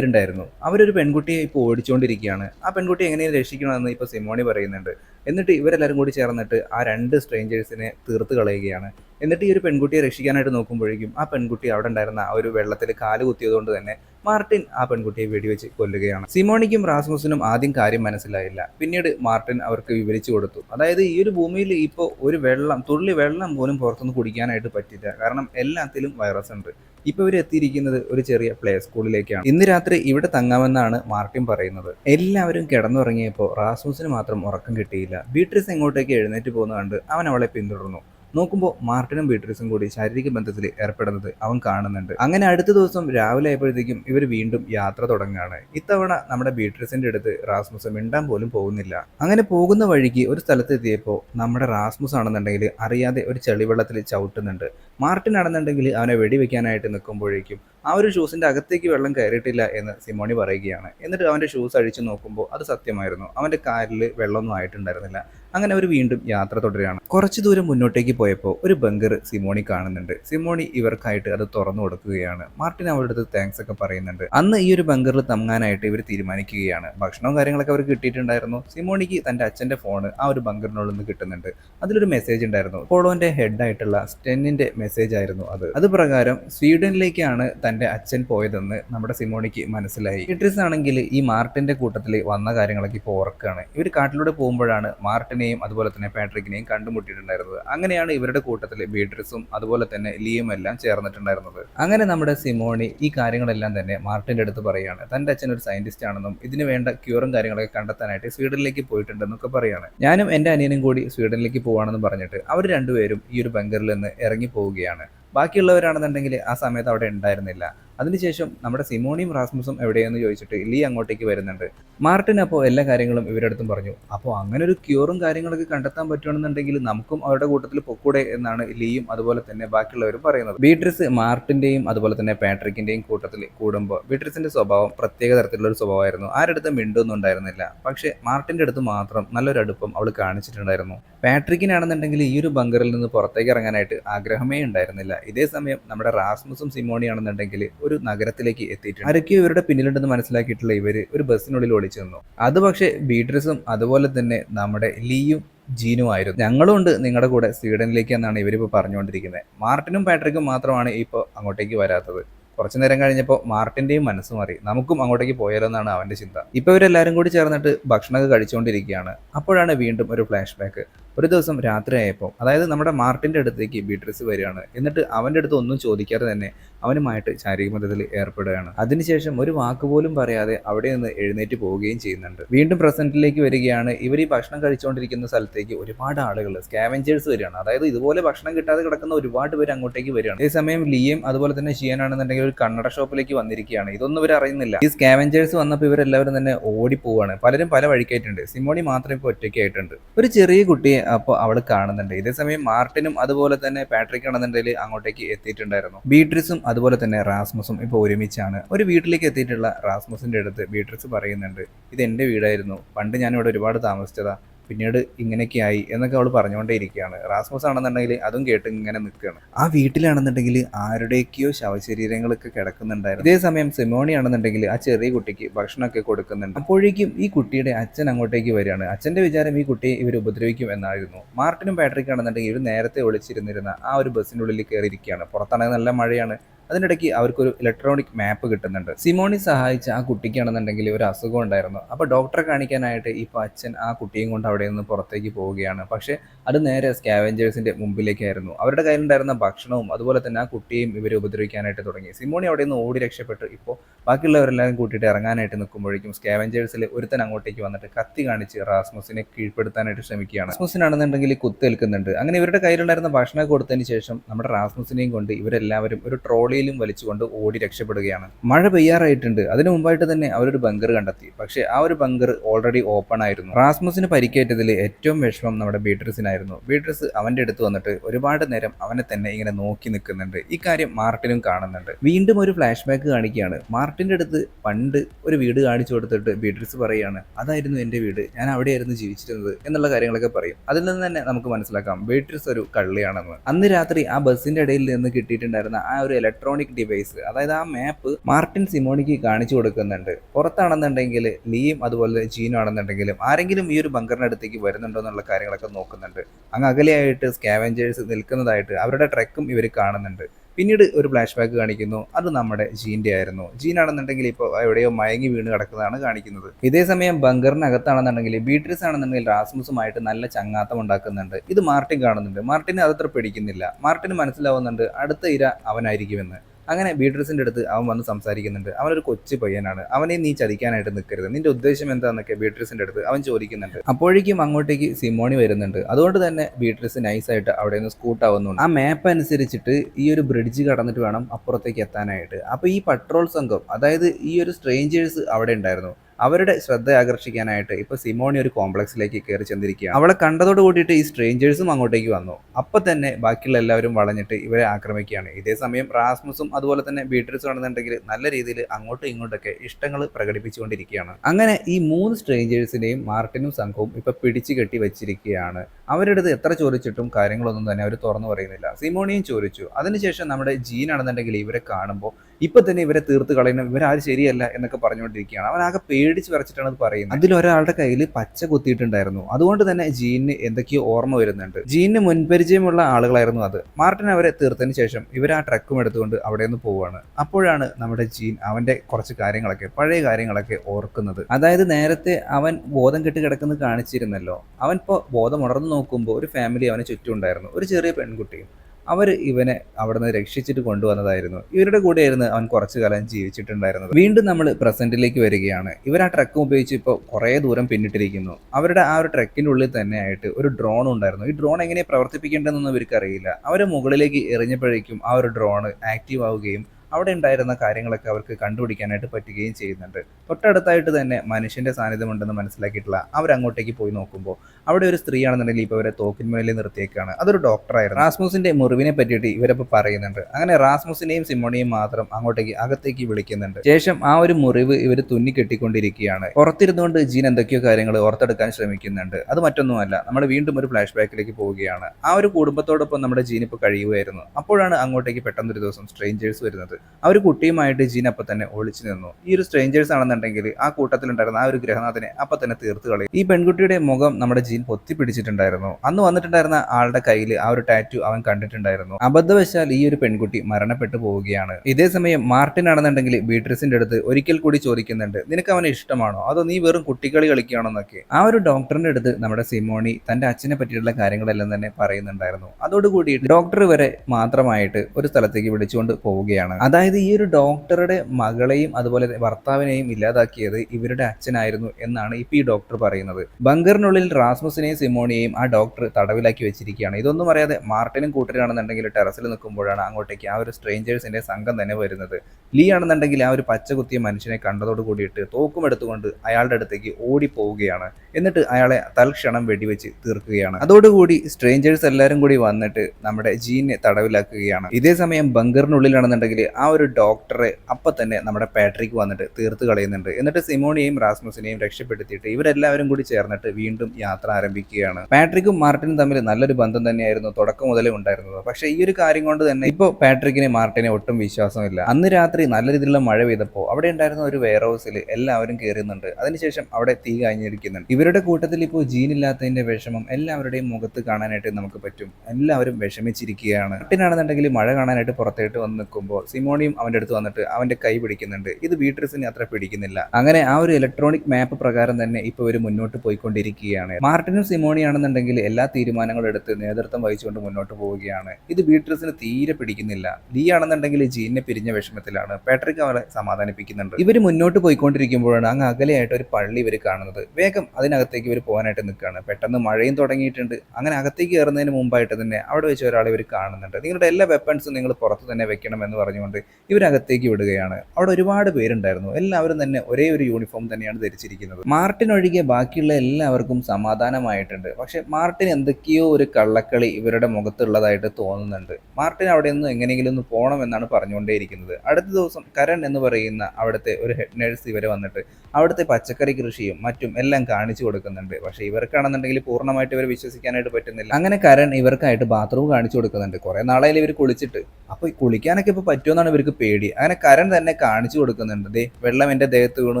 [SPEAKER 1] രണ്ടുപേരുണ്ടായിരുന്നു അവരൊരു പെൺകുട്ടിയെ ഇപ്പോൾ ഓടിച്ചുകൊണ്ടിരിക്കുകയാണ് ആ പെൺകുട്ടി എങ്ങനെയും രക്ഷിക്കണമെന്ന് ഇപ്പോൾ സിമോണി പറയുന്നുണ്ട്. എന്നിട്ട് ഇവരെല്ലാവരും കൂടി ചേർന്നിട്ട് ആ രണ്ട് സ്ട്രേഞ്ചേഴ്സിനെ തീർത്ത് കളയുകയാണ്. എന്നിട്ട് ഈ ഒരു പെൺകുട്ടിയെ രക്ഷിക്കാനായിട്ട് നോക്കുമ്പോഴേക്കും ആ പെൺകുട്ടി അവിടെ ഉണ്ടായിരുന്ന ആ ഒരു വെള്ളത്തിൽ കാൽ കുത്തിയതുകൊണ്ട് തന്നെ മാർട്ടിൻ ആ പെൺകുട്ടിയെ വെടിവെച്ച് കൊല്ലുകയാണ്. സിമോണിക്കും റാസ്മുസിനും ആദ്യം കാര്യം മനസ്സിലായില്ല. പിന്നീട് മാർട്ടിൻ അവർക്ക് വിവരിച്ചു കൊടുത്തു. അതായത് ഈ ഒരു ഭൂമിയിൽ ഇപ്പോൾ ഒരു വെള്ളം തുള്ളി വെള്ളം പോലും പുറത്തുനിന്ന് കുടിക്കാനായിട്ട് പറ്റില്ല. കാരണം എല്ലാത്തിലും വൈറസ് ഉണ്ട്. ഇപ്പൊ ഇവർ എത്തിയിരിക്കുന്നത് ഒരു ചെറിയ പ്ലേ സ്കൂളിലേക്കാണ് ഇന്ന് രാത്രി ഇവിടെ തങ്ങാമെന്നാണ് മാർട്ടിൻ പറയുന്നത്. എല്ലാവരും കിടന്നുറങ്ങിയപ്പോൾ റാസൂസിന് മാത്രം ഉറക്കം കിട്ടിയില്ല. ബീട്രീസ് എങ്ങോട്ടേക്ക് എഴുന്നേറ്റ് പോകുന്ന കണ്ട് അവൻ അവളെ പിന്തുടർന്നു. നോക്കുമ്പോൾ മാർട്ടിനും ബീട്രീസും കൂടി ശാരീരിക ബന്ധത്തിൽ ഏർപ്പെടുന്നത് അവൻ കാണുന്നുണ്ട്. അങ്ങനെ അടുത്ത ദിവസം രാവിലെ ആയപ്പോഴത്തേക്കും ഇവർ വീണ്ടും യാത്ര തുടങ്ങുകയാണ്. ഇത്തവണ നമ്മുടെ ബീട്രീസിന്റെ അടുത്ത് റാസ്മുസ് മിണ്ടാൻ പോലും പോകുന്നില്ല. അങ്ങനെ പോകുന്ന വഴിക്ക് ഒരു സ്ഥലത്തെത്തിയപ്പോൾ നമ്മുടെ റാസ്മുസ് ആണെന്നുണ്ടെങ്കിൽ അറിയാതെ ഒരു ചെളിവെള്ളത്തിൽ ചവിട്ടുന്നുണ്ട്. മാർട്ടിൻ ആണെന്നുണ്ടെങ്കിൽ അവനെ വെടിവെക്കാനായിട്ട് നിൽക്കുമ്പോഴേക്കും ആ ഒരു ഷൂസിന്റെ അകത്തേക്ക് വെള്ളം കയറിയിട്ടില്ല എന്ന് സിമോണി പറയുകയാണ്. എന്നിട്ട് അവന്റെ ഷൂസ് അഴിച്ചു നോക്കുമ്പോൾ അത് സത്യമായിരുന്നു. അവന്റെ കാലിൽ വെള്ളമൊന്നും ആയിട്ടുണ്ടായിരുന്നില്ല. അങ്ങനെ അവർ വീണ്ടും യാത്ര തുടരുകയാണ്. കുറച്ച് ദൂരം മുന്നോട്ടേക്ക് പോയപ്പോൾ ഒരു ബങ്കർ സിമോണി കാണുന്നുണ്ട്. സിമോണി ഇവർക്കായിട്ട് അത് തുറന്നു കൊടുക്കുകയാണ്. മാർട്ടിൻ അവരുടെ അടുത്ത് താങ്ക്സ് ഒക്കെ പറയുന്നുണ്ട്. അന്ന് ഈ ഒരു ബങ്കറിൽ തങ്ങാനായിട്ട് ഇവർ തീരുമാനിക്കുകയാണ്. ഭക്ഷണവും കാര്യങ്ങളൊക്കെ അവർക്ക് കിട്ടിയിട്ടുണ്ടായിരുന്നു. സിമോണിക്ക് തന്റെ അച്ഛന്റെ ഫോൺ ആ ഒരു ബങ്കറിനുള്ളിൽ നിന്ന് കിട്ടുന്നുണ്ട്. അതിലൊരു മെസ്സേജ് ഉണ്ടായിരുന്നു. പോളോന്റെ ഹെഡായിട്ടുള്ള സ്റ്റെന്നിന്റെ മെസ്സേജ് ആയിരുന്നു അത്. അത് പ്രകാരം സ്വീഡനിലേക്കാണ് തന്റെ അച്ഛൻ പോയതെന്ന് നമ്മുടെ സിമോണിക്ക് മനസ്സിലായി. ഇട്രിസ് ആണെങ്കിൽ ഈ മാർട്ടിന്റെ കൂട്ടത്തിൽ വന്ന കാര്യങ്ങളൊക്കെ ഇപ്പോൾ ഓർക്കുകയാണ് ഇവർ കാട്ടിലൂടെ പോകുമ്പോഴാണ് മാർട്ടിനെയും അതുപോലെ തന്നെ പാട്രിക്കിനെയും കണ്ടുമുട്ടിയിട്ടുണ്ടായിരുന്നത്. അങ്ങനെയാണ് ഇവരുടെ കൂട്ടത്തിൽ ബീട്രിസും അതുപോലെ തന്നെ ലിയും എല്ലാം ചേർന്നിട്ടുണ്ടായിരുന്നത്. അങ്ങനെ നമ്മുടെ സിമോണി ഈ കാര്യങ്ങളെല്ലാം തന്നെ മാർട്ടിന്റെ അടുത്ത് പറയുകയാണ്. തന്റെ അച്ഛൻ ഒരു സയന്റിസ്റ്റ് ആണെന്നും ഇതിന് വേണ്ട ക്യൂറും കാര്യങ്ങളൊക്കെ കണ്ടെത്താനായിട്ട് സ്വീഡനിലേക്ക് പോയിട്ടുണ്ടെന്നൊക്കെ പറയുകയാണ്. ഞാനും എന്റെ അനിയനും കൂടി സ്വീഡനിലേക്ക് പോവാണെന്ന് പറഞ്ഞിട്ട് അവർ രണ്ടുപേരും ഈ ഒരു ബങ്കറിൽ നിന്ന് ഇറങ്ങി പോവുകയാണ്. ബാക്കിയുള്ളവരാണെന്നുണ്ടെങ്കിൽ ആ സമയത്ത് അവിടെ ഉണ്ടായിരുന്നില്ല. അതിനുശേഷം നമ്മുടെ സിമോണിയും റാസ്മസും എവിടെയെന്ന് ചോദിച്ചിട്ട് ലീ അങ്ങോട്ടേക്ക് വരുന്നുണ്ട്. മാർട്ടിൻ അപ്പോൾ എല്ലാ കാര്യങ്ങളും ഇവരുടെ അടുത്തും പറഞ്ഞു. അപ്പോൾ അങ്ങനെ ഒരു ക്യൂറും കാര്യങ്ങളൊക്കെ കണ്ടെത്താൻ പറ്റുകയാണെന്നുണ്ടെങ്കിൽ നമുക്കും അവരുടെ കൂട്ടത്തിൽ പൊക്കൂടെ എന്നാണ് ലീയും അതുപോലെ തന്നെ ബാക്കിയുള്ളവരും പറയുന്നത്. ബീട്രിസ് മാർട്ടിന്റെയും അതുപോലെ തന്നെ പാട്രിക്കിന്റെയും കൂട്ടത്തിൽ കൂടുമ്പോൾ ബീട്രിസിന്റെ സ്വഭാവം പ്രത്യേക തരത്തിലുള്ള ഒരു സ്വഭാവമായിരുന്നു. ആരുടെ മിണ്ടൊന്നും ഉണ്ടായിരുന്നില്ല. പക്ഷേ മാർട്ടിന്റെ അടുത്ത് മാത്രം നല്ലൊരു അടുപ്പം അവൾ കാണിച്ചിട്ടുണ്ടായിരുന്നു. പാട്രിക്കിനാണെന്നുണ്ടെങ്കിൽ ഈ ഒരു ബങ്കറിൽ നിന്ന് പുറത്തേക്ക് ഇറങ്ങാനായിട്ട് ആഗ്രഹമേ ഉണ്ടായിരുന്നില്ല. ഇതേ സമയം നമ്മുടെ റാസ്മസും സിമോണിയാണെന്നുണ്ടെങ്കിൽ ഒരു നഗരത്തിലേക്ക് എത്തിയിട്ടുണ്ട്. ആരൊക്കെയോ ഇവരുടെ പിന്നിലുണ്ടെന്ന് മനസ്സിലാക്കിയിട്ടുള്ള ഇവർ ഒരു ബസ്സിനുള്ളിൽ ഒളിച്ചു നിന്നു അത് പക്ഷേ ബീട്രസും അതുപോലെ തന്നെ നമ്മുടെ ലീയും ജീനു ആയിരുന്നു. ഞങ്ങളും ഉണ്ട് നിങ്ങളുടെ കൂടെ സ്വീഡനിലേക്ക് എന്നാണ് ഇവരിപ്പോൾ പറഞ്ഞുകൊണ്ടിരിക്കുന്നത് മാർട്ടിനും പാട്രിക്കും മാത്രമാണ് ഇപ്പോൾ അങ്ങോട്ടേക്ക് വരാത്തത്. കുറച്ചു നേരം കഴിഞ്ഞപ്പോൾ മാർട്ടിന്റെയും മനസ്സ് മാറി. നമുക്കും അങ്ങോട്ടേക്ക് പോയാലോ എന്നാണ് അവന്റെ ചിന്ത. ഇപ്പൊ ഇവരെല്ലാരും കൂടി ചേർന്നിട്ട് ഭക്ഷണമൊക്കെ കഴിച്ചുകൊണ്ടിരിക്കുകയാണ്. അപ്പോഴാണ് വീണ്ടും ഒരു ഫ്ലാഷ് ബാക്ക്. ഒരു ദിവസം രാത്രി ആയപ്പോൾ അതായത് നമ്മുടെ മാർട്ടിന്റെ അടുത്തേക്ക് ബീട്രിസ് വരികയാണ്. എന്നിട്ട് അവന്റെ അടുത്ത് ഒന്നും ചോദിക്കാതെ തന്നെ അവനുമായിട്ട് ശാരീരിക ബന്ധത്തിൽ ഏർപ്പെടുകയാണ്. അതിനുശേഷം ഒരു വാക്ക് പോലും പറയാതെ അവിടെ നിന്ന് എഴുന്നേറ്റ് പോവുകയും ചെയ്യുന്നുണ്ട്. വീണ്ടും പ്രസന്റിലേക്ക് വരികയാണ്. ഇവർ ഈ ഭക്ഷണം കഴിച്ചുകൊണ്ടിരിക്കുന്ന സ്ഥലത്തേക്ക് ഒരുപാട് ആളുകൾ സ്കാവഞ്ചേഴ്സ് വരികയാണ്. അതായത് ഇതുപോലെ ഭക്ഷണം കിട്ടാതെ കിടക്കുന്ന ഒരുപാട് പേര് അങ്ങോട്ടേക്ക് വരികയാണ്. ഈ സമയം ലിയും അതുപോലെ തന്നെ ഷിയാനാണെന്നുണ്ടെങ്കിൽ ഒരു കണ്ണട ഷോപ്പിലേക്ക് വന്നിരിക്കുകയാണ്. ഇതൊന്നും ഇവർ അറിയുന്നില്ല. ഈ സ്കാവഞ്ചേഴ്സ് വന്നപ്പോൾ ഇവരെല്ലാവരും തന്നെ ഓടിപ്പോവാണ് പലരും പല വഴിക്കായിട്ടുണ്ട്. സിമോണി മാത്രം ഇപ്പോൾ ഒറ്റയ്ക്കായിട്ടുണ്ട്. ഒരു ചെറിയ കുട്ടിയെ അപ്പോൾ അവൾ കാണുന്നുണ്ട്. ഇതേസമയം മാർട്ടിനും അതുപോലെ തന്നെ പാട്രിക് ആണെന്നുണ്ടെങ്കിൽ അങ്ങോട്ടേക്ക് എത്തിയിട്ടുണ്ടായിരുന്നു. ബീട്രിസും അതുപോലെ തന്നെ റാസ്മസും ഇപ്പോൾ ഒരുമിച്ചാണ്. ഒരു വീട്ടിലേക്ക് എത്തിയിട്ടുള്ള റാസ്മസിന്റെ അടുത്ത് ബീട്രിസ് പറയുന്നുണ്ട് ഇത് എന്റെ വീടായിരുന്നു. പണ്ട് ഞാനിവിടെ ഒരുപാട് താമസിച്ചതാ. പിന്നീട് ഇങ്ങനെയൊക്കെയായി എന്നൊക്കെ അവൾ പറഞ്ഞുകൊണ്ടേ ഇരിക്കുകയാണ് റാസ്മോസ് ആണെന്നുണ്ടെങ്കിൽ അതും കേട്ട് ഇങ്ങനെ നിൽക്കുകയാണ്. ആ വീട്ടിലാണെന്നുണ്ടെങ്കിൽ ആരുടെയൊക്കെയോ ശവശരീരങ്ങളൊക്കെ കിടക്കുന്നുണ്ടായിരുന്നു. ഇതേ സമയം സെമോണി ആണെന്നുണ്ടെങ്കിൽ ആ ചെറിയ കുട്ടിക്ക് ഭക്ഷണമൊക്കെ കൊടുക്കുന്നുണ്ട്. അപ്പോഴേക്കും ഈ കുട്ടിയുടെ അച്ഛൻ അങ്ങോട്ടേക്ക് വരികയാണ്. അച്ഛന്റെ വിചാരം ഈ കുട്ടിയെ ഇവർ ഉപദ്രവിക്കും എന്നായിരുന്നു. മാർട്ടിനും പാട്രിക് ഇവർ നേരത്തെ ഒളിച്ചിരുന്നിരുന്ന ആ ഒരു ബസ്സിനുള്ളിൽ കയറിയിരിക്കുകയാണ് പുറത്താണെങ്കിൽ നല്ല മഴയാണ്. അതിനിടയ്ക്ക് അവർക്കൊരു ഇലക്ട്രോണിക് മാപ്പ് കിട്ടുന്നുണ്ട്. സിമോണി സഹായിച്ച ആ കുട്ടിക്കാണെന്നുണ്ടെങ്കിൽ ഒരു അസുഖം ഉണ്ടായിരുന്നു. അപ്പോൾ ഡോക്ടറെ കാണിക്കാനായിട്ട് ഇപ്പോൾ അച്ഛൻ ആ കുട്ടിയും കൊണ്ട് അവിടെ നിന്ന് പുറത്തേക്ക് പോവുകയാണ്. പക്ഷേ അത് നേരെ സ്കാവഞ്ചേഴ്സിന്റെ മുമ്പിലേക്കായിരുന്നു. അവരുടെ കയ്യിലുണ്ടായിരുന്ന ഭക്ഷണവും അതുപോലെ തന്നെ ആ കുട്ടിയെയും ഇവർ ഉപദ്രവിക്കാനായിട്ട് തുടങ്ങി. സിമോണി അവിടെ നിന്ന് ഓടി രക്ഷപ്പെട്ട് ഇപ്പോൾ ബാക്കിയുള്ളവരെല്ലാം കൂട്ടിയിട്ട് ഇറങ്ങാനായിട്ട് നിൽക്കുമ്പോഴേക്കും സ്കാവഞ്ചേഴ്സിൽ ഒരുത്തൻ അങ്ങോട്ടേക്ക് വന്നിട്ട് കത്തി കാണിച്ച് റാസ്മസിനെ കീഴ്പ്പെടുത്താനായിട്ട് ശ്രമിക്കുകയാണ്. റാസ്മസിനാണെന്നുണ്ടെങ്കിൽ കുത്തേൽക്കുന്നുണ്ട് അങ്ങനെ ഇവരുടെ കയ്യിലുണ്ടായിരുന്ന ഭക്ഷണം കൊടുത്തതിന് ശേഷം നമ്മുടെ റാസ്മസിനെയും കൊണ്ട് ഇവരെല്ലാവരും ഒരു ട്രോളിയിലും വലിച്ചുകൊണ്ട് ഓടി രക്ഷപ്പെടുകയാണ്. മഴ പെയ്യാറായിട്ടുണ്ട്. അതിനു മുമ്പായിട്ട് തന്നെ അവരൊരു ബങ്കർ കണ്ടെത്തി. പക്ഷേ ആ ഒരു ബങ്കർ ഓൾറെഡി ഓപ്പൺ ആയിരുന്നു. റാസ്മസിന് പരിക്കേറ്റതിൽ ഏറ്റവും വിഷമം നമ്മുടെ ബീട്രസിനായിരുന്നു. ബീട്രസ് അവന്റെ അടുത്ത് വന്നിട്ട് ഒരുപാട് നേരം അവനെ തന്നെ ഇങ്ങനെ നോക്കി നിൽക്കുന്നുണ്ട്. ഈ കാര്യം മാർട്ടിനും കാണുന്നുണ്ട്. വീണ്ടും ഒരു ഫ്ലാഷ് ബാക്ക് കാണിക്കുകയാണ്. മാർട്ടിന്റെ അടുത്ത് പണ്ട് ഒരു വീട് കാണിച്ചു കൊടുത്തിട്ട് ബീട്രസ് പറയുകയാണ് അതായിരുന്നു എന്റെ വീട്. ഞാൻ അവിടെയായിരുന്നു ജീവിച്ചിരുന്നത് എന്നുള്ള കാര്യങ്ങളൊക്കെ പറയും. അതിൽ നിന്ന് തന്നെ നമുക്ക് മനസ്സിലാക്കാം ബീട്രസ് ഒരു കള്ളിയാണെന്ന്. അന്ന് രാത്രി ആ ബസ്സിന്റെ ഇടയിൽ നിന്ന് കിട്ടിയിട്ടുണ്ടായിരുന്ന ആ ഒരു ഇലക്ട്രോണിക് ഡിവൈസ് അതായത് ആ മാപ്പ് മാർട്ടിൻ സിമോണിക്ക് കാണിച്ചു കൊടുക്കുന്നുണ്ട്. പുറത്താണെന്നുണ്ടെങ്കിൽ ലീയും അതുപോലെ ജീനും ആണെന്നുണ്ടെങ്കിലും ആരെങ്കിലും ഈ ഒരു ബങ്കറിന്റെ അടുത്തേക്ക് വരുന്നുണ്ടോ എന്നുള്ള കാര്യങ്ങളൊക്കെ നോക്കുന്നുണ്ട്. അങ്ങ് അകലെയായിട്ട് സ്കാവഞ്ചേഴ്സ് നിൽക്കുന്നതായിട്ട് അവരുടെ ട്രക്കും ഇവർ കാണുന്നുണ്ട്. പിന്നീട് ഒരു ഫ്ലാഷ് ബാക്ക് കാണിക്കുന്നു. അത് നമ്മുടെ ജീന്റെ ആയിരുന്നു. ജീൻ ആണെന്നുണ്ടെങ്കിൽ ഇപ്പോൾ എവിടെയോ മയങ്ങി വീണ് കിടക്കുന്നതാണ് കാണിക്കുന്നത്. ഇതേ സമയം ബങ്കറിനകത്താണെന്നുണ്ടെങ്കിൽ ബീട്രിസ് ആണെന്നുണ്ടെങ്കിൽ റാസ്മുസുമായിട്ട് നല്ല ചങ്ങാത്തം ഉണ്ടാക്കുന്നുണ്ട്. ഇത് മാർട്ടിൻ കാണുന്നുണ്ട്. മാർട്ടിന് അതത്ര പിടിക്കുന്നില്ല. മാർട്ടിന് മനസ്സിലാവുന്നുണ്ട് അടുത്ത ഇര അവനായിരിക്കുമെന്ന്. അങ്ങനെ ബീട്രസിന്റെ അടുത്ത് അവൻ വന്ന് സംസാരിക്കുന്നുണ്ട്. അവനൊരു കൊച്ചു പയ്യനാണ്. അവനെ നീ ചതിക്കാനായിട്ട് നിൽക്കരുത്. നിന്റെ ഉദ്ദേശം എന്താണെന്നൊക്കെ ബീട്രസിന്റെ അടുത്ത് അവൻ ചോദിക്കുന്നുണ്ട്. അപ്പോഴേക്കും അങ്ങോട്ടേക്ക് സിമോണി വരുന്നുണ്ട്. അതുകൊണ്ട് തന്നെ ബീട്രസ് നൈസായിട്ട് അവിടെ നിന്ന് സ്കൂട്ടാവുന്നുണ്ട് ആ മാപ്പ് അനുസരിച്ചിട്ട് ഈ ഒരു ബ്രിഡ്ജ് കടന്നിട്ട് വേണം അപ്പുറത്തേക്ക് എത്താനായിട്ട്. അപ്പോൾ ഈ പട്രോൾ സംഘം അതായത് ഈ ഒരു സ്ട്രേഞ്ചേഴ്സ് അവിടെ ഉണ്ടായിരുന്നു. അവരുടെ ശ്രദ്ധ ആകർഷിക്കാനായിട്ട് ഇപ്പൊ സിമോണി ഒരു കോംപ്ലക്സിലേക്ക് കയറി ചെന്നിരിക്കുകയാണ്. അവളെ കണ്ടതോട് കൂടിയിട്ട് ഈ സ്ട്രേഞ്ചേഴ്സും അങ്ങോട്ടേക്ക് വന്നു. അപ്പൊ തന്നെ ബാക്കിയുള്ള എല്ലാവരും വളഞ്ഞിട്ട് ഇവരെ ആക്രമിക്കുകയാണ്. ഇതേ സമയം റാസ്മുസും അതുപോലെ തന്നെ ബീട്രിസും ആണെന്നുണ്ടെങ്കിൽ നല്ല രീതിയിൽ അങ്ങോട്ടും ഇങ്ങോട്ടൊക്കെ ഇഷ്ടങ്ങൾ പ്രകടിപ്പിച്ചുകൊണ്ടിരിക്കുകയാണ്. അങ്ങനെ ഈ മൂന്ന് സ്ട്രേഞ്ചേഴ്സിനെയും മാർട്ടിനും സംഘവും ഇപ്പൊ പിടിച്ചു കെട്ടി വെച്ചിരിക്കുകയാണ്. അവരുടെ എത്ര ചോദിച്ചിട്ടും കാര്യങ്ങളൊന്നും തന്നെ അവർ തുറന്നു പറയുന്നില്ല. സിമോണിയും ചോദിച്ചു. അതിനുശേഷം നമ്മുടെ ജീൻ ആണെന്നുണ്ടെങ്കിൽ ഇവരെ കാണുമ്പോൾ ഇപ്പൊ തന്നെ ഇവരെ തീർത്ത് കളയണം ഇവരാരും ശരിയല്ല എന്നൊക്കെ പറഞ്ഞുകൊണ്ടിരിക്കുകയാണ്. അവൻ ആകെ പേടിച്ച് വരച്ചിട്ടാണ് പറയുന്നത്. അതിൽ ഒരാളുടെ കയ്യിൽ പച്ച കുത്തിയിട്ടുണ്ടായിരുന്നു. അതുകൊണ്ട് തന്നെ ജീനിന് എന്തൊക്കെയോ ഓർമ്മ വരുന്നുണ്ട്. ജീനിന് മുൻപരിചയമുള്ള ആളുകളായിരുന്നു അത്. മാർട്ടിൻ അവരെ തീർത്തതിന് ശേഷം ഇവർ ആ ട്രക്കും എടുത്തുകൊണ്ട് അവിടെ നിന്ന് പോവുകയാണ്. അപ്പോഴാണ് നമ്മുടെ ജീൻ അവന്റെ കുറച്ച് കാര്യങ്ങളൊക്കെ പഴയ കാര്യങ്ങളൊക്കെ ഓർക്കുന്നത്. അതായത് നേരത്തെ അവൻ ബോധം കെട്ട് കിടക്കുന്നത് കാണിച്ചിരുന്നല്ലോ. അവൻ ഇപ്പോൾ ബോധം ഉണർന്നു നോക്കുമ്പോൾ ഒരു ഫാമിലി അവന് ചുറ്റും ഉണ്ടായിരുന്നു. ഒരു ചെറിയ പെൺകുട്ടിയും അവർ ഇവനെ അവിടെ നിന്ന് രക്ഷിച്ചിട്ട് കൊണ്ടുവന്നതായിരുന്നു. ഇവരുടെ കൂടെയായിരുന്നു അവൻ കുറച്ചു കാലം ജീവിച്ചിട്ടുണ്ടായിരുന്നത്. വീണ്ടും നമ്മൾ പ്രസന്റിലേക്ക് വരികയാണ്. ഇവർ ആ ട്രക്ക് ഉപയോഗിച്ച് ഇപ്പോൾ കുറേ ദൂരം പിന്നിട്ടിരിക്കുന്നു. അവരുടെ ആ ഒരു ട്രക്കിന്റെ ഉള്ളിൽ തന്നെ ആയിട്ട് ഒരു ഡ്രോൺ ഉണ്ടായിരുന്നു. ഈ ഡ്രോൺ എങ്ങനെ പ്രവർത്തിപ്പിക്കേണ്ടതെന്നൊന്നും ഇവർക്ക് അറിയില്ല അവർ മുകളിലേക്ക് എറിഞ്ഞപ്പോഴേക്കും ആ ഒരു ഡ്രോൺ ആക്റ്റീവ് ആവുകയും അവിടെ ഉണ്ടായിരുന്ന കാര്യങ്ങളൊക്കെ അവർക്ക് കണ്ടുപിടിക്കാനായിട്ട് പറ്റുകയും ചെയ്യുന്നുണ്ട്. തൊട്ടടുത്തായിട്ട് തന്നെ മനുഷ്യന്റെ സാന്നിധ്യം ഉണ്ടെന്ന് മനസ്സിലാക്കിയിട്ടുള്ള അവരങ്ങോട്ടേക്ക് പോയി നോക്കുമ്പോൾ അവിടെ ഒരു സ്ത്രീയാണെന്നുണ്ടെങ്കിൽ ഇപ്പോൾ ഇവരെ തോക്കിന്മേലിൽ നിർത്തിയേക്കാണ്. അതൊരു ഡോക്ടറായിരുന്നു റാസ്മൂസിന്റെ മുറിവിനെ പറ്റിയിട്ട് ഇവരപ്പോൾ പറയുന്നുണ്ട്. അങ്ങനെ റാസ്മൂസിനെയും സിമോണിയും മാത്രം അങ്ങോട്ടേക്ക് അകത്തേക്ക് വിളിക്കുന്നുണ്ട്. ശേഷം ആ ഒരു മുറിവ് ഇവർ തുന്നി കെട്ടിക്കൊണ്ടിരിക്കുകയാണ്. പുറത്തിരുന്നുകൊണ്ട് ജീൻ എന്തൊക്കെയോ കാര്യങ്ങൾ ഓർത്തെടുക്കാൻ ശ്രമിക്കുന്നുണ്ട്. അത് മറ്റൊന്നുമല്ല നമ്മൾ വീണ്ടും ഒരു ഫ്ലാഷ് ബാക്കിലേക്ക് പോവുകയാണ്. ആ ഒരു കുടുംബത്തോടൊപ്പം നമ്മുടെ ജീൻ ഇപ്പോൾ കഴിയുമായിരുന്നു അപ്പോഴാണ് അങ്ങോട്ടേക്ക് പെട്ടെന്നൊരു ദിവസം സ്ട്രേഞ്ചേഴ്സ് വരുന്നത്. ആ ഒരു കുട്ടിയുമായിട്ട് ജീൻ അപ്പം തന്നെ ഒളിച്ചു നിന്നു. ഈ ഒരു സ്ട്രേഞ്ചേഴ്സ് ആണെന്നുണ്ടെങ്കിൽ ആ കൂട്ടത്തിലുണ്ടായിരുന്ന ആ ഒരു ഗ്രഹനാഥനെ അപ്പം തന്നെ തീർത്ത് കളയും. ഈ പെൺകുട്ടിയുടെ മുഖം നമ്മുടെ ജീൻ പൊത്തി പിടിച്ചിട്ടുണ്ടായിരുന്നു. അന്ന് വന്നിട്ടുണ്ടായിരുന്ന ആളുടെ കയ്യിൽ ആ ഒരു ടാറ്റു അവൻ കണ്ടിട്ടുണ്ടായിരുന്നു. അബദ്ധവശാൽ ഈ ഒരു പെൺകുട്ടി മരണപ്പെട്ടു പോവുകയാണ്. ഇതേ സമയം മാർട്ടിൻ ആണെന്നുണ്ടെങ്കിൽ ബീട്രിസിന്റെ അടുത്ത് ഒരിക്കൽ കൂടി ചോദിക്കുന്നുണ്ട് നിനക്ക് അവനെ ഇഷ്ടമാണോ? അതോ നീ വെറും കുട്ടികളി കളിക്കുകയാണോ എന്നൊക്കെ ആ ഒരു ഡോക്ടറിന്റെ അടുത്ത് നമ്മുടെ സിമോണി തന്റെ അച്ഛനെ പറ്റിയുള്ള കാര്യങ്ങളെല്ലാം തന്നെ പറയുന്നുണ്ടായിരുന്നു. അതോടുകൂടി ഡോക്ടർ വരെ മാത്രമായിട്ട് ഒരു സ്ഥലത്തേക്ക് വിളിച്ചുകൊണ്ട് പോവുകയാണ്. അതായത് ഈ ഒരു ഡോക്ടറുടെ മകളെയും അതുപോലെ ഭർത്താവിനെയും ഇല്ലാതാക്കിയത് ഇവരുടെ അച്ഛനായിരുന്നു എന്നാണ് ഇപ്പൊ ഈ ഡോക്ടർ പറയുന്നത്. ബങ്കറിനുള്ളിൽ റാസ്മസിനെയും സിമോണിയെയും ആ ഡോക്ടർ തടവിലാക്കി വെച്ചിരിക്കുകയാണ്. ഇതൊന്നും അറിയാതെ മാർട്ടിനും കൂട്ടരാണെന്നുണ്ടെങ്കിൽ ടെറസിൽ നിൽക്കുമ്പോഴാണ് അങ്ങോട്ടേക്ക് ആ ഒരു സ്ട്രേഞ്ചേഴ്സിന്റെ സംഘം തന്നെ വരുന്നത്. ലീ ആണെന്നുണ്ടെങ്കിൽ ആ ഒരു പച്ച കുത്തിയ മനുഷ്യനെ കണ്ടതോട് കൂടിയിട്ട് തോക്കും എടുത്തുകൊണ്ട് അയാളുടെ അടുത്തേക്ക് ഓടിപ്പോവുകയാണ്. എന്നിട്ട് അയാളെ തൽക്ഷണം വെടിവെച്ച് തീർക്കുകയാണ്. അതോടുകൂടി സ്ട്രേഞ്ചേഴ്സ് എല്ലാവരും കൂടി വന്നിട്ട് നമ്മുടെ ജീനെ തടവിലാക്കുകയാണ്. ഇതേ സമയം ബങ്കറിനുള്ളിലാണെന്നുണ്ടെങ്കിൽ ആ ഒരു ഡോക്ടറെ അപ്പം തന്നെ നമ്മുടെ പാട്രിക് വന്നിട്ട് തീർത്ത് കളയുന്നുണ്ട്. എന്നിട്ട് സിമോണിയെയും റാസ്മസിനെയും രക്ഷപ്പെടുത്തിയിട്ട് ഇവരെല്ലാവരും കൂടി ചേർന്നിട്ട് വീണ്ടും യാത്ര ആരംഭിക്കുകയാണ്. പാട്രിക്കും മാർട്ടിനും തമ്മിൽ നല്ലൊരു ബന്ധം തന്നെയായിരുന്നു തുടക്കം മുതലേ ഉണ്ടായിരുന്നത്. പക്ഷേ ഈ ഒരു കാര്യം കൊണ്ട് തന്നെ ഇപ്പോൾ പാട്രിക്കിനെ മാർട്ടിനെ ഒട്ടും വിശ്വാസമില്ല. അന്ന് രാത്രി നല്ല രീതിയിലുള്ള മഴ പെയ്തപ്പോൾ അവിടെ ഉണ്ടായിരുന്ന ഒരു വെയർ ഹൗസിൽ എല്ലാവരും കയറുന്നുണ്ട് അതിനുശേഷം അവിടെ തീ കാഞ്ഞിരിക്കുന്നുണ്ട്. ഇവരുടെ കൂട്ടത്തിൽ ഇപ്പോൾ ജീനില്ലാത്തതിന്റെ വിഷമം എല്ലാവരുടെയും മുഖത്ത് കാണാനായിട്ട് നമുക്ക് പറ്റും. എല്ലാവരും വിഷമിച്ചിരിക്കുകയാണ്. മാർട്ടിനാണെന്നുണ്ടെങ്കിൽ മഴ കാണാനായിട്ട് പുറത്തേട്ട് വന്ന് നിൽക്കുമ്പോൾ സിമോണിയും അവന്റെ അടുത്ത് വന്നിട്ട് അവന്റെ കൈ പിടിക്കുന്നുണ്ട്. ഇത് ബീട്രിസിന് അത്ര പിടിക്കുന്നില്ല. അങ്ങനെ ആ ഒരു ഇലക്ട്രോണിക് മാപ്പ് പ്രകാരം തന്നെ ഇപ്പോൾ ഇവർ മുന്നോട്ട് പോയിക്കൊണ്ടിരിക്കുകയാണ്. മാർട്ടിനും സിമോണിയാണെന്നുണ്ടെങ്കിൽ എല്ലാ തീരുമാനങ്ങളും എടുത്ത് നേതൃത്വം വഹിച്ചുകൊണ്ട് മുന്നോട്ട് പോവുകയാണ്. ഇത് ബീട്രിസിന് തീരെ പിടിക്കുന്നില്ല. ലീ ആണെന്നുണ്ടെങ്കിൽ ജീനെ പിരിഞ്ഞ വിഷമത്തിലാണ്. പാട്രിക് അവരെ സമാധാനിപ്പിക്കുന്നുണ്ട്. ഇവർ മുന്നോട്ട് പോയിക്കൊണ്ടിരിക്കുമ്പോഴാണ് അങ്ങ് അകലെയായിട്ട് ഒരു പള്ളി ഇവർ കാണുന്നത്. വേഗം അതിനകത്തേക്ക് ഇവർ പോകാനായിട്ട് നിൽക്കുകയാണ്. പെട്ടെന്ന് മഴയും തുടങ്ങിയിട്ടുണ്ട്. അങ്ങനെ അകത്തേക്ക് കയറുന്നതിന് മുമ്പായിട്ട് തന്നെ അവിടെ വെച്ച് ഒരാളെ ഇവർ കാണുന്നുണ്ട്. നിങ്ങളുടെ എല്ലാ വെപ്പൺസും നിങ്ങൾ പുറത്ത് തന്നെ വെക്കണം എന്ന് പറഞ്ഞുകൊണ്ട് ഇവരകത്തേക്ക് വിടുകയാണ്. അവിടെ ഒരുപാട് പേരുണ്ടായിരുന്നു. എല്ലാവരും തന്നെ ഒരേ ഒരു യൂണിഫോം തന്നെയാണ് ധരിച്ചിരിക്കുന്നത്. മാർട്ടിൻ ഒഴികെ ബാക്കിയുള്ള എല്ലാവർക്കും സമാധാനമായിട്ടുണ്ട്. പക്ഷെ മാർട്ടിൻ എന്തൊക്കെയോ ഒരു കള്ളക്കളി ഇവരുടെ മുഖത്തുള്ളതായിട്ട് തോന്നുന്നുണ്ട്. മാർട്ടിൻ അവിടെ നിന്ന് എങ്ങനെയെങ്കിലും ഒന്ന് പോകണം എന്നാണ് പറഞ്ഞുകൊണ്ടേയിരിക്കുന്നത്. അടുത്ത ദിവസം കരൺ എന്ന് പറയുന്ന അവിടുത്തെ ഒരു ഹെഡ് നേഴ്സ് ഇവരെ വന്നിട്ട് അവിടുത്തെ പച്ചക്കറി കൃഷിയും മറ്റും എല്ലാം കാണിച്ചു കൊടുക്കുന്നുണ്ട്. പക്ഷെ ഇവർക്കാണെന്നുണ്ടെങ്കിൽ പൂർണമായിട്ട് ഇവർ വിശ്വസിക്കാനായിട്ട് പറ്റുന്നില്ല. അങ്ങനെ കരൺ ഇവർക്കായിട്ട് ബാത്റൂം കാണിച്ചു കൊടുക്കുന്നുണ്ട്. കുറെ നാളായാലും ഇവർ കുളിച്ചിട്ട്. അപ്പൊ ഈ കുളിക്കാനൊക്കെ ഇപ്പൊ പറ്റുമെന്നാണ് ഇവർക്ക് പേടി. അങ്ങനെ കരൺ തന്നെ കാണിച്ചു കൊടുക്കുന്നുണ്ട്. ദേ വെള്ളം എന്റെ ദേഹത്ത് വീണു.